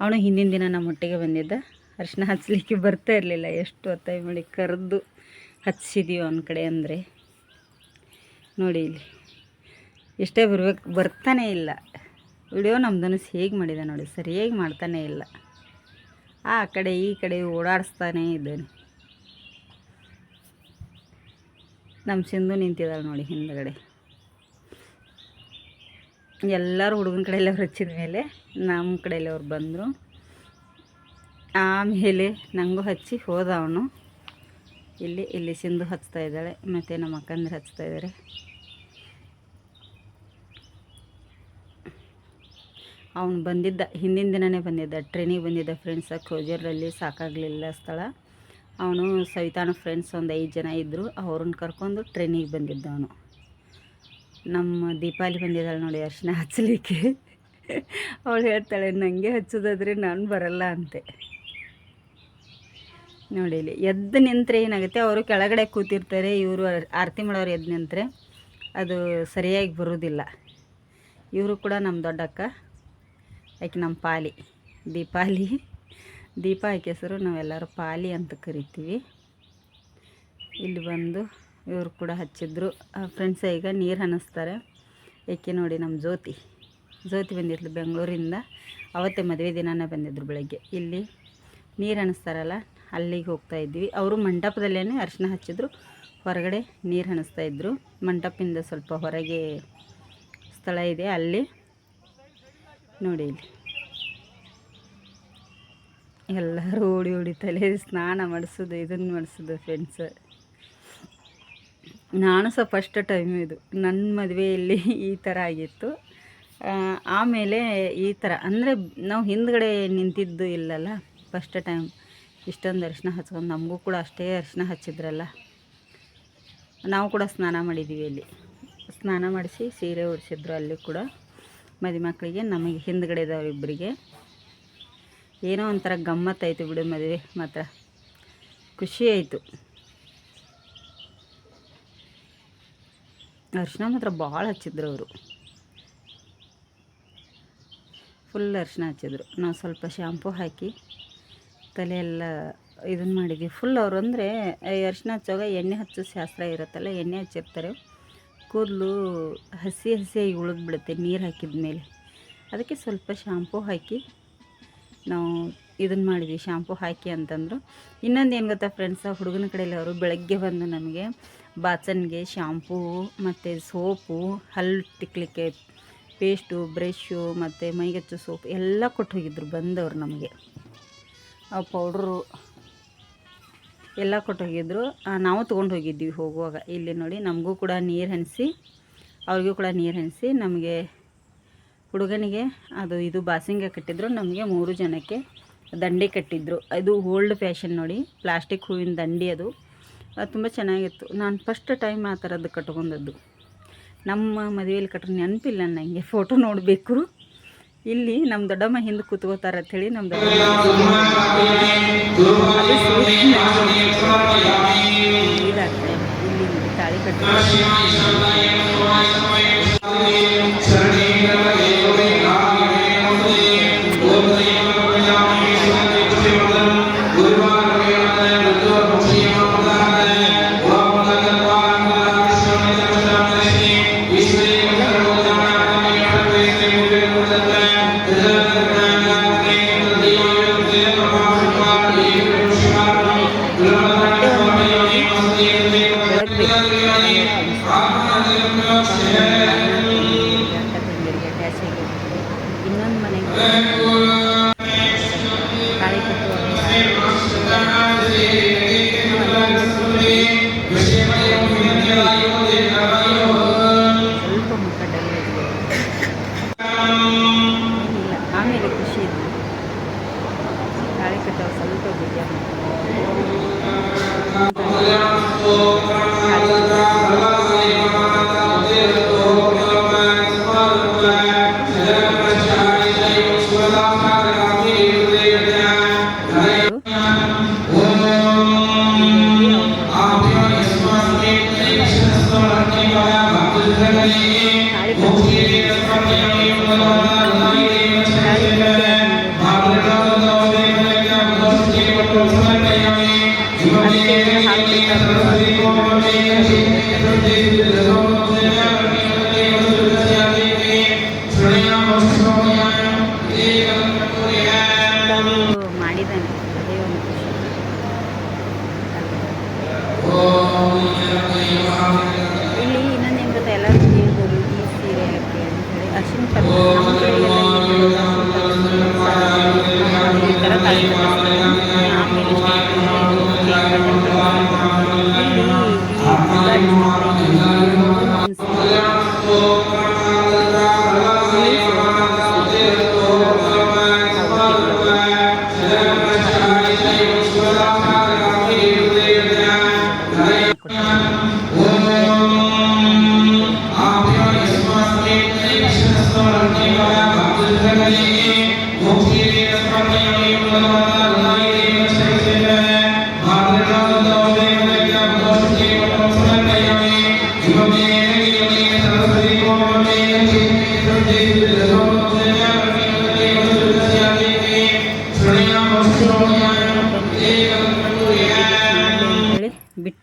S1: ಅವನು ಹಿಂದಿನ ದಿನ ನಮ್ಮ ಹೊಟ್ಟೆಗೆ ಬಂದಿದ್ದ. ಅರಿಶಿನ ಹಚ್ಚಲಿಕ್ಕೆ ಬರ್ತಾ ಇರಲಿಲ್ಲ. ಎಷ್ಟು ಒತ್ತಾಯ ಮಾಡಿ ಕರೆದು ಹಚ್ಚಿದೀವಿ ಅವನ ಕಡೆ ಅಂದರೆ. ನೋಡಿ ಇಲ್ಲಿ, ಎಷ್ಟೇ ಬರ್ಬೇಕು, ಬರ್ತಾನೇ ಇಲ್ಲ. ವಿಡಿಯೋ ನಮ್ಮ ಧನುಸ್ ಹೇಗೆ ಮಾಡಿದೆ ನೋಡಿ, ಸರಿಯಾಗಿ ಮಾಡ್ತಾನೇ ಇಲ್ಲ. ಆ ಕಡೆ ಈ ಕಡೆ ಓಡಾಡಿಸ್ತಾನೇ ಇದ್ದಾನೆ. ನಮ್ಮ ಸಿಂಧು ನಿಂತಿದ್ದಾಳೆ ನೋಡಿ ಹಿಂದ್ಗಡೆ. ಎಲ್ಲರೂ ಹುಡುಗನ ಕಡೆಯಲ್ಲಿ ಅವ್ರು ಹಚ್ಚಿದ ಮೇಲೆ ನಮ್ಮ ಕಡೆಯಲ್ಲಿ ಅವ್ರು ಬಂದರು. ಆಮೇಲೆ ನನಗೂ ಹಚ್ಚಿ ಹೋದ ಅವನು. ಇಲ್ಲಿ ಇಲ್ಲಿ ಸಿಂಧು ಹಚ್ತಾ ಇದ್ದಾಳೆ, ಮತ್ತು ನಮ್ಮ ಅಕ್ಕಂದ್ರೆ ಹಚ್ತಾ ಇದ್ದಾರೆ. ಅವನು ಬಂದಿದ್ದ, ಹಿಂದಿನ ದಿನವೇ ಬಂದಿದ್ದ, ಟ್ರೈನಿಗೆ ಬಂದಿದ್ದ ಫ್ರೆಂಡ್ಸ ಕ್ರೋಜರಲ್ಲಿ ಸಾಕಾಗಲಿಲ್ಲ ಸ್ಥಳ. ಅವನು ಸವಿತಾನ ಫ್ರೆಂಡ್ಸ್ ಒಂದು ಐದು ಜನ ಇದ್ದರು ಅವ್ರನ್ನ ಕರ್ಕೊಂಡು ಟ್ರೈನಿಗೆ ಬಂದಿದ್ದ ಅವನು. ನಮ್ಮ ದೀಪಾಲಿ ಬಂದಿದ್ದಾಳೆ ನೋಡಿ ಅರ್ಶಿನ ಹಚ್ಚಲಿಕ್ಕೆ. ಅವಳು ಹೇಳ್ತಾಳೆ ನನಗೆ ಹಚ್ಚೋದಾದ್ರೆ ನಾನು ಬರಲ್ಲ ಅಂತೆ. ನೋಡಿ ಇಲ್ಲಿ ಎದ್ದು ನಿಂತರೆ ಏನಾಗುತ್ತೆ, ಅವರು ಕೆಳಗಡೆ ಕೂತಿರ್ತಾರೆ, ಇವರು ಆರತಿ ಮಾಡೋರು ಎದ್ದು ನಿಂತರೆ ಅದು ಸರಿಯಾಗಿ ಬರೋದಿಲ್ಲ. ಇವರು ಕೂಡ ನಮ್ಮ ದೊಡ್ಡಕ್ಕ ಆಕೆ ನಮ್ಮ ಪಾಲಿ, ದೀಪಾಲಿ. ದೀಪ ಆಕೆ ನಾವೆಲ್ಲರೂ ಪಾಲಿ ಅಂತ ಕರಿತೀವಿ. ಇಲ್ಲಿ ಬಂದು ಇವರು ಕೂಡ ಹಚ್ಚಿದ್ರು. ಫ್ರೆಂಡ್ಸ್ ಈಗ ನೀರು ಹನಿಸ್ತಾರೆ. ಏಕೆ ನೋಡಿ ನಮ್ಮ ಜ್ಯೋತಿ. ಜ್ಯೋತಿ ಬಂದಿದ್ಲು ಬೆಂಗಳೂರಿಂದ. ಅವತ್ತೇ ಮದುವೆ ದಿನನೇ ಬಂದಿದ್ರು ಬೆಳಗ್ಗೆ. ಇಲ್ಲಿ ನೀರು ಹಣಿಸ್ತಾರಲ್ಲ ಅಲ್ಲಿಗೆ ಹೋಗ್ತಾ ಇದ್ವಿ. ಅವರು ಮಂಟಪದಲ್ಲೇ ಅರಿಶಿನ ಹಚ್ಚಿದ್ರು. ಹೊರಗಡೆ ನೀರು ಹಣಿಸ್ತಾ ಇದ್ದರು ಮಂಟಪದಿಂದ ಸ್ವಲ್ಪ ಹೊರಗೆ ಸ್ಥಳ ಇದೆ ಅಲ್ಲಿ. ನೋಡಿ ಇಲ್ಲಿ. ಎಲ್ಲರೂ ಓಡಿ ಓಡಿ ತಲೆ ಸ್ನಾನ ಮಾಡಿಸೋದು, ಇದನ್ನು ಮಾಡಿಸೋದು ಫ್ರೆಂಡ್ಸ್ ನಾನು ಸಹ ಫಸ್ಟ್ ಟೈಮ್ ಇದು. ನನ್ನ ಮದುವೆಯಲ್ಲಿ ಈ ಥರ ಆಗಿತ್ತು. ಆಮೇಲೆ ಈ ಥರ ಅಂದರೆ ನಾವು ಹಿಂದ್ಗಡೆ ನಿಂತಿದ್ದು ಇಲ್ಲಲ್ಲ ಫಸ್ಟ್ ಟೈಮ್ ಇಷ್ಟೊಂದು ಅರಿಶಿನ ಹಚ್ಕೊಂಡು, ನಮಗೂ ಕೂಡ ಅಷ್ಟೇ ಅರಿಶಿನ ಹಚ್ಚಿದ್ರಲ್ಲ. ನಾವು ಕೂಡ ಸ್ನಾನ ಮಾಡಿದ್ದೀವಿ ಇಲ್ಲಿ ಸ್ನಾನ ಮಾಡಿಸಿ ಸೀರೆ ಉಡಿಸಿದ್ರು ಅಲ್ಲಿ ಕೂಡ ಮದುಮಕ್ಳಿಗೆ ಮಕ್ಕಳಿಗೆ ನಮಗೆ ಹಿಂದ್ಗಡೆದವರಿಬ್ಬರಿಗೆ ಏನೋ ಒಂಥರ ಗಮ್ಮತ್ತಾಯಿತು ಬಿಡು ಮದುವೆ, ಮಾತ್ರ. ಖುಷಿ ಆಯಿತು. ಅರ್ಶಿನ ಮಾತ್ರ ಭಾಳ ಹಚ್ಚಿದ್ರು ಅವರು. ಫುಲ್ ಅರ್ಶಿನ ಹಚ್ಚಿದ್ರು. ನಾವು ಸ್ವಲ್ಪ ಶ್ಯಾಂಪು ಹಾಕಿ ತಲೆಯೆಲ್ಲ ಇದನ್ನು ಮಾಡಿದ್ವಿ. ಫುಲ್ ಅವರು ಅಂದರೆ ಅರ್ಶಿನ ಹಚ್ಚುವಾಗ ಎಣ್ಣೆ ಹಚ್ಚೋ ಶಾಸ್ತ್ರ ಇರುತ್ತಲ್ಲ, ಎಣ್ಣೆ ಹಚ್ಚಿರ್ತಾರೆ. ಕೂದಲು ಹಸಿ ಹಸಿಯಾಗಿ ಉಳಿದ್ಬಿಡುತ್ತೆ ನೀರು ಹಾಕಿದ ಮೇಲೆ ಅದಕ್ಕೆ ಸ್ವಲ್ಪ ಶ್ಯಾಂಪು ಹಾಕಿ ನಾವು ಇದನ್ನು ಮಾಡಿದ್ವಿ ಶಾಂಪು ಹಾಕಿ ಅಂತಂದರು. ಇನ್ನೊಂದು ಏನು ಗೊತ್ತಾ ಫ್ರೆಂಡ್ಸ್ ಹುಡುಗನ ಕಡೆಯಲ್ಲಿ ಅವರು ಬೆಳಗ್ಗೆ ಬಂದು ನಮಗೆ ಬಾಚನ್ಗೆ ಶಾಂಪೂ ಮತ್ತು ಸೋಪು ಹಲ್ಲು ತಿಕ್ಕಲಿಕ್ಕೆ ಪೇಸ್ಟು ಬ್ರಷು ಮತ್ತು ಮೈಗೆಚ್ಚು ಸೋಪ್ ಎಲ್ಲ ಕೊಟ್ಟು ಹೋಗಿದ್ರು, ಬಂದವರು ನಮಗೆ. ಆ ಪೌಡ್ರು ಎಲ್ಲ ಕೊಟ್ಟು ಹೋಗಿದ್ರು. ನಾವು ತೊಗೊಂಡು ಹೋಗಿದ್ವಿ ಹೋಗುವಾಗ. ಇಲ್ಲಿ ನೋಡಿ ನಮಗೂ ಕೂಡ ನೀರು ಹನಿಸಿ, ಅವ್ರಿಗೂ ಕೂಡ ನೀರು ಹನಿಸಿ ನಮಗೆ ಹುಡುಗನಿಗೆ ಅದು ಇದು ಬಾಸಿಂಗ ಕಟ್ಟಿದ್ರು, ನಮಗೆ ಮೂರು ಜನಕ್ಕೆ ದಂಡೆ ಕಟ್ಟಿದ್ರು. ಅದು ಓಲ್ಡ್ ಫ್ಯಾಷನ್ ನೋಡಿ ಪ್ಲಾಸ್ಟಿಕ್ ಹೂವಿನ ದಂಡಿ ಅದು. ತುಂಬ ಚೆನ್ನಾಗಿತ್ತು. ನಾನು ಫಸ್ಟ್ ಟೈಮ್ ಆ ಥರದ್ದು ಕಟ್ಕೊಂಡದ್ದು. ನಮ್ಮ ಮದುವೆಯಲ್ಲಿ ಕಟ್ಟೋ ನೆನಪಿಲ್ಲ ನನಗೆ ಫೋಟೋ ನೋಡಬೇಕು. ಇಲ್ಲಿ ನಮ್ಮ ದೊಡ್ಡಮ್ಮ ಹಿಂದೆ ಕೂತ್ಕೋತಾರೆ ಅಂಥೇಳಿ ನಮ್ಮ ದೊಡ್ಡಮ್ಮ. ಸ್ವಲ್ಪ ಮುಖದಲ್ಲಿ ಏನಿಲ್ಲ ಆಮೇಲೆ ಖುಷಿ ಇತ್ತು ತಾಳಿ ಕಟ್ಟೋ ಸ್ವಲ್ಪ ಬೇಜಾರು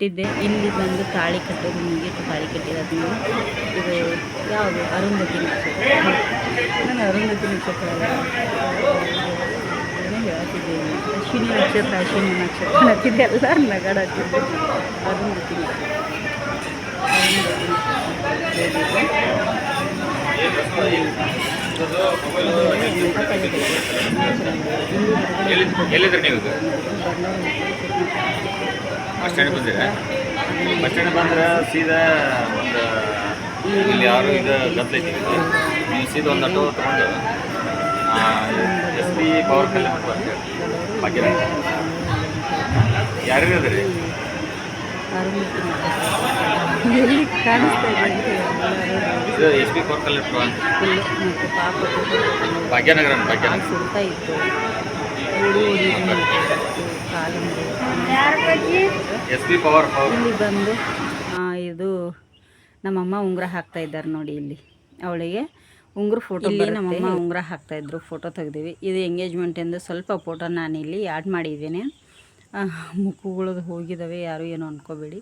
S1: ಬಿಟ್ಟಿದ್ದೆ ಇಲ್ಲಿ ಬಂದು ತಾಳಿ ಕಟ್ಟೋದು ನಿಮಗೆ ತಾಳಿ ಕಟ್ಟಿರೋದು ಇದು ಯಾವುದು? ಅರುಂಧತಿ ನಕ್ಷತ್ರ. ನಾನು ಅರುಂಧತಿ ನಕ್ಷತ್ರ ಹೇಳ್ತಿದ್ದೇನೆ ಅಶ್ವಿನಿ ನಕ್ಷತ್ರ ಅಶ್ವಿನಿ ನಕ್ಷತ್ರ ಅನ್ನತ್ತಿದ್ದೆ ಎಲ್ಲರೂ ನಗಾಡತ್ತಿದ್ದೆ ಅರುಂಧತಿ ನಕ್ಷತ್ರ. ಅರುಂಧತಿ
S2: ಎಲ್ಲಿ ಎಲ್ಲಿದ್ರಿ ನೀವು ಬಸ್ ಸ್ಟ್ಯಾಂಡ್ ಬಂದಿರಾ? ಬಸ್ ಸ್ಟ್ಯಾಂಡ್ ಬಂದ್ರೆ ಸೀದಾ ಒಂದು, ಇಲ್ಲಿ ಯಾರು ಇದು ಗದ್ದಲೈತಿ ನೀವು ಸೀದಾ ಒಂದು ಆಟೋ ತೊಗೊಂಡು ಎಸ್ ಪಿ ಪವರ್ ಕಲ್ಯಾಣ ಬರ್ತೀವಿ. ಭಾಗ್ಯರಾಜ್ ಯಾರ್ಯಾರು
S1: ಎಲ್ಲಿ ಕಾಣಿಸ್ತಾ ಇದೆ
S2: ಎಸ್
S1: ಬಿ
S2: ಭಾಗ್ಯನಗರ ಭಾಗ್ಯನಗರ
S1: ಸುಡ್ತಾ ಇತ್ತು.
S2: ಎಸ್ ಪಿ ಪವರ್
S1: ಇಲ್ಲಿ ಬಂದು ಆ, ಇದು ನಮ್ಮಮ್ಮ ಉಂಗುರ ಹಾಕ್ತಾ ಇದ್ದಾರೆ ನೋಡಿ ಇಲ್ಲಿ. ಅವಳಿಗೆ ಉಂಗುರ ಫೋಟೋ ಇಲ್ಲಿ ನಮ್ಮಮ್ಮ ಉಂಗುರ ಹಾಕ್ತಾ ಇದ್ರು ಫೋಟೋ ತೆಗ್ದೀವಿ. ಇದು ಎಂಗೇಜ್ಮೆಂಟ್ ಎಂದು ಸ್ವಲ್ಪ ಫೋಟೋ ನಾನು ಇಲ್ಲಿ ಆ್ಯಡ್ ಮಾಡಿದ್ದೇನೆ. ಆ, ಮುಖಗಳದು ಹೋಗಿದ್ದಾವೆ ಯಾರು ಏನು ಅನ್ಕೋಬೇಡಿ.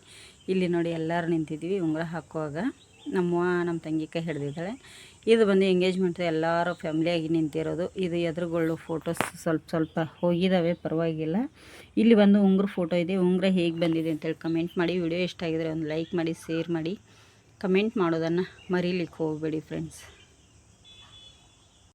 S1: ಇಲ್ಲಿ ನೋಡಿ ಎಲ್ಲರೂ ನಿಂತಿದ್ವಿ ಉಂಗುರ ಹಾಕುವಾಗ. ನಮ್ಮ ನಮ್ಮ ತಂಗಿ ಕೈ ಹಿಡ್ದಿದ್ದಾಳೆ. ಇದು ಬಂದು ಎಂಗೇಜ್ಮೆಂಟ್ ಎಲ್ಲರೂ ಫ್ಯಾಮಿಲಿಯಾಗಿ ನಿಂತಿರೋದು. ಇದು ಎದುರುಗಳು ಫೋಟೋಸ್ ಸ್ವಲ್ಪ ಸ್ವಲ್ಪ ಹೋಗಿದ್ದಾವೆ ಪರವಾಗಿಲ್ಲ. ಇಲ್ಲಿ ಬಂದು ಉಂಗುರ ಫೋಟೋ ಇದೆ. ಉಂಗುರ ಹೇಗೆ ಬಂದಿದೆ ಅಂತೇಳಿ ಕಮೆಂಟ್ ಮಾಡಿ. ವಿಡಿಯೋ ಇಷ್ಟ ಆಗಿದ್ರೆ ಒಂದು ಲೈಕ್ ಮಾಡಿ ಶೇರ್ ಮಾಡಿ. ಕಮೆಂಟ್ ಮಾಡೋದನ್ನು ಮರೀಲಿಕ್ಕೆ ಹೋಗಬೇಡಿ ಫ್ರೆಂಡ್ಸ್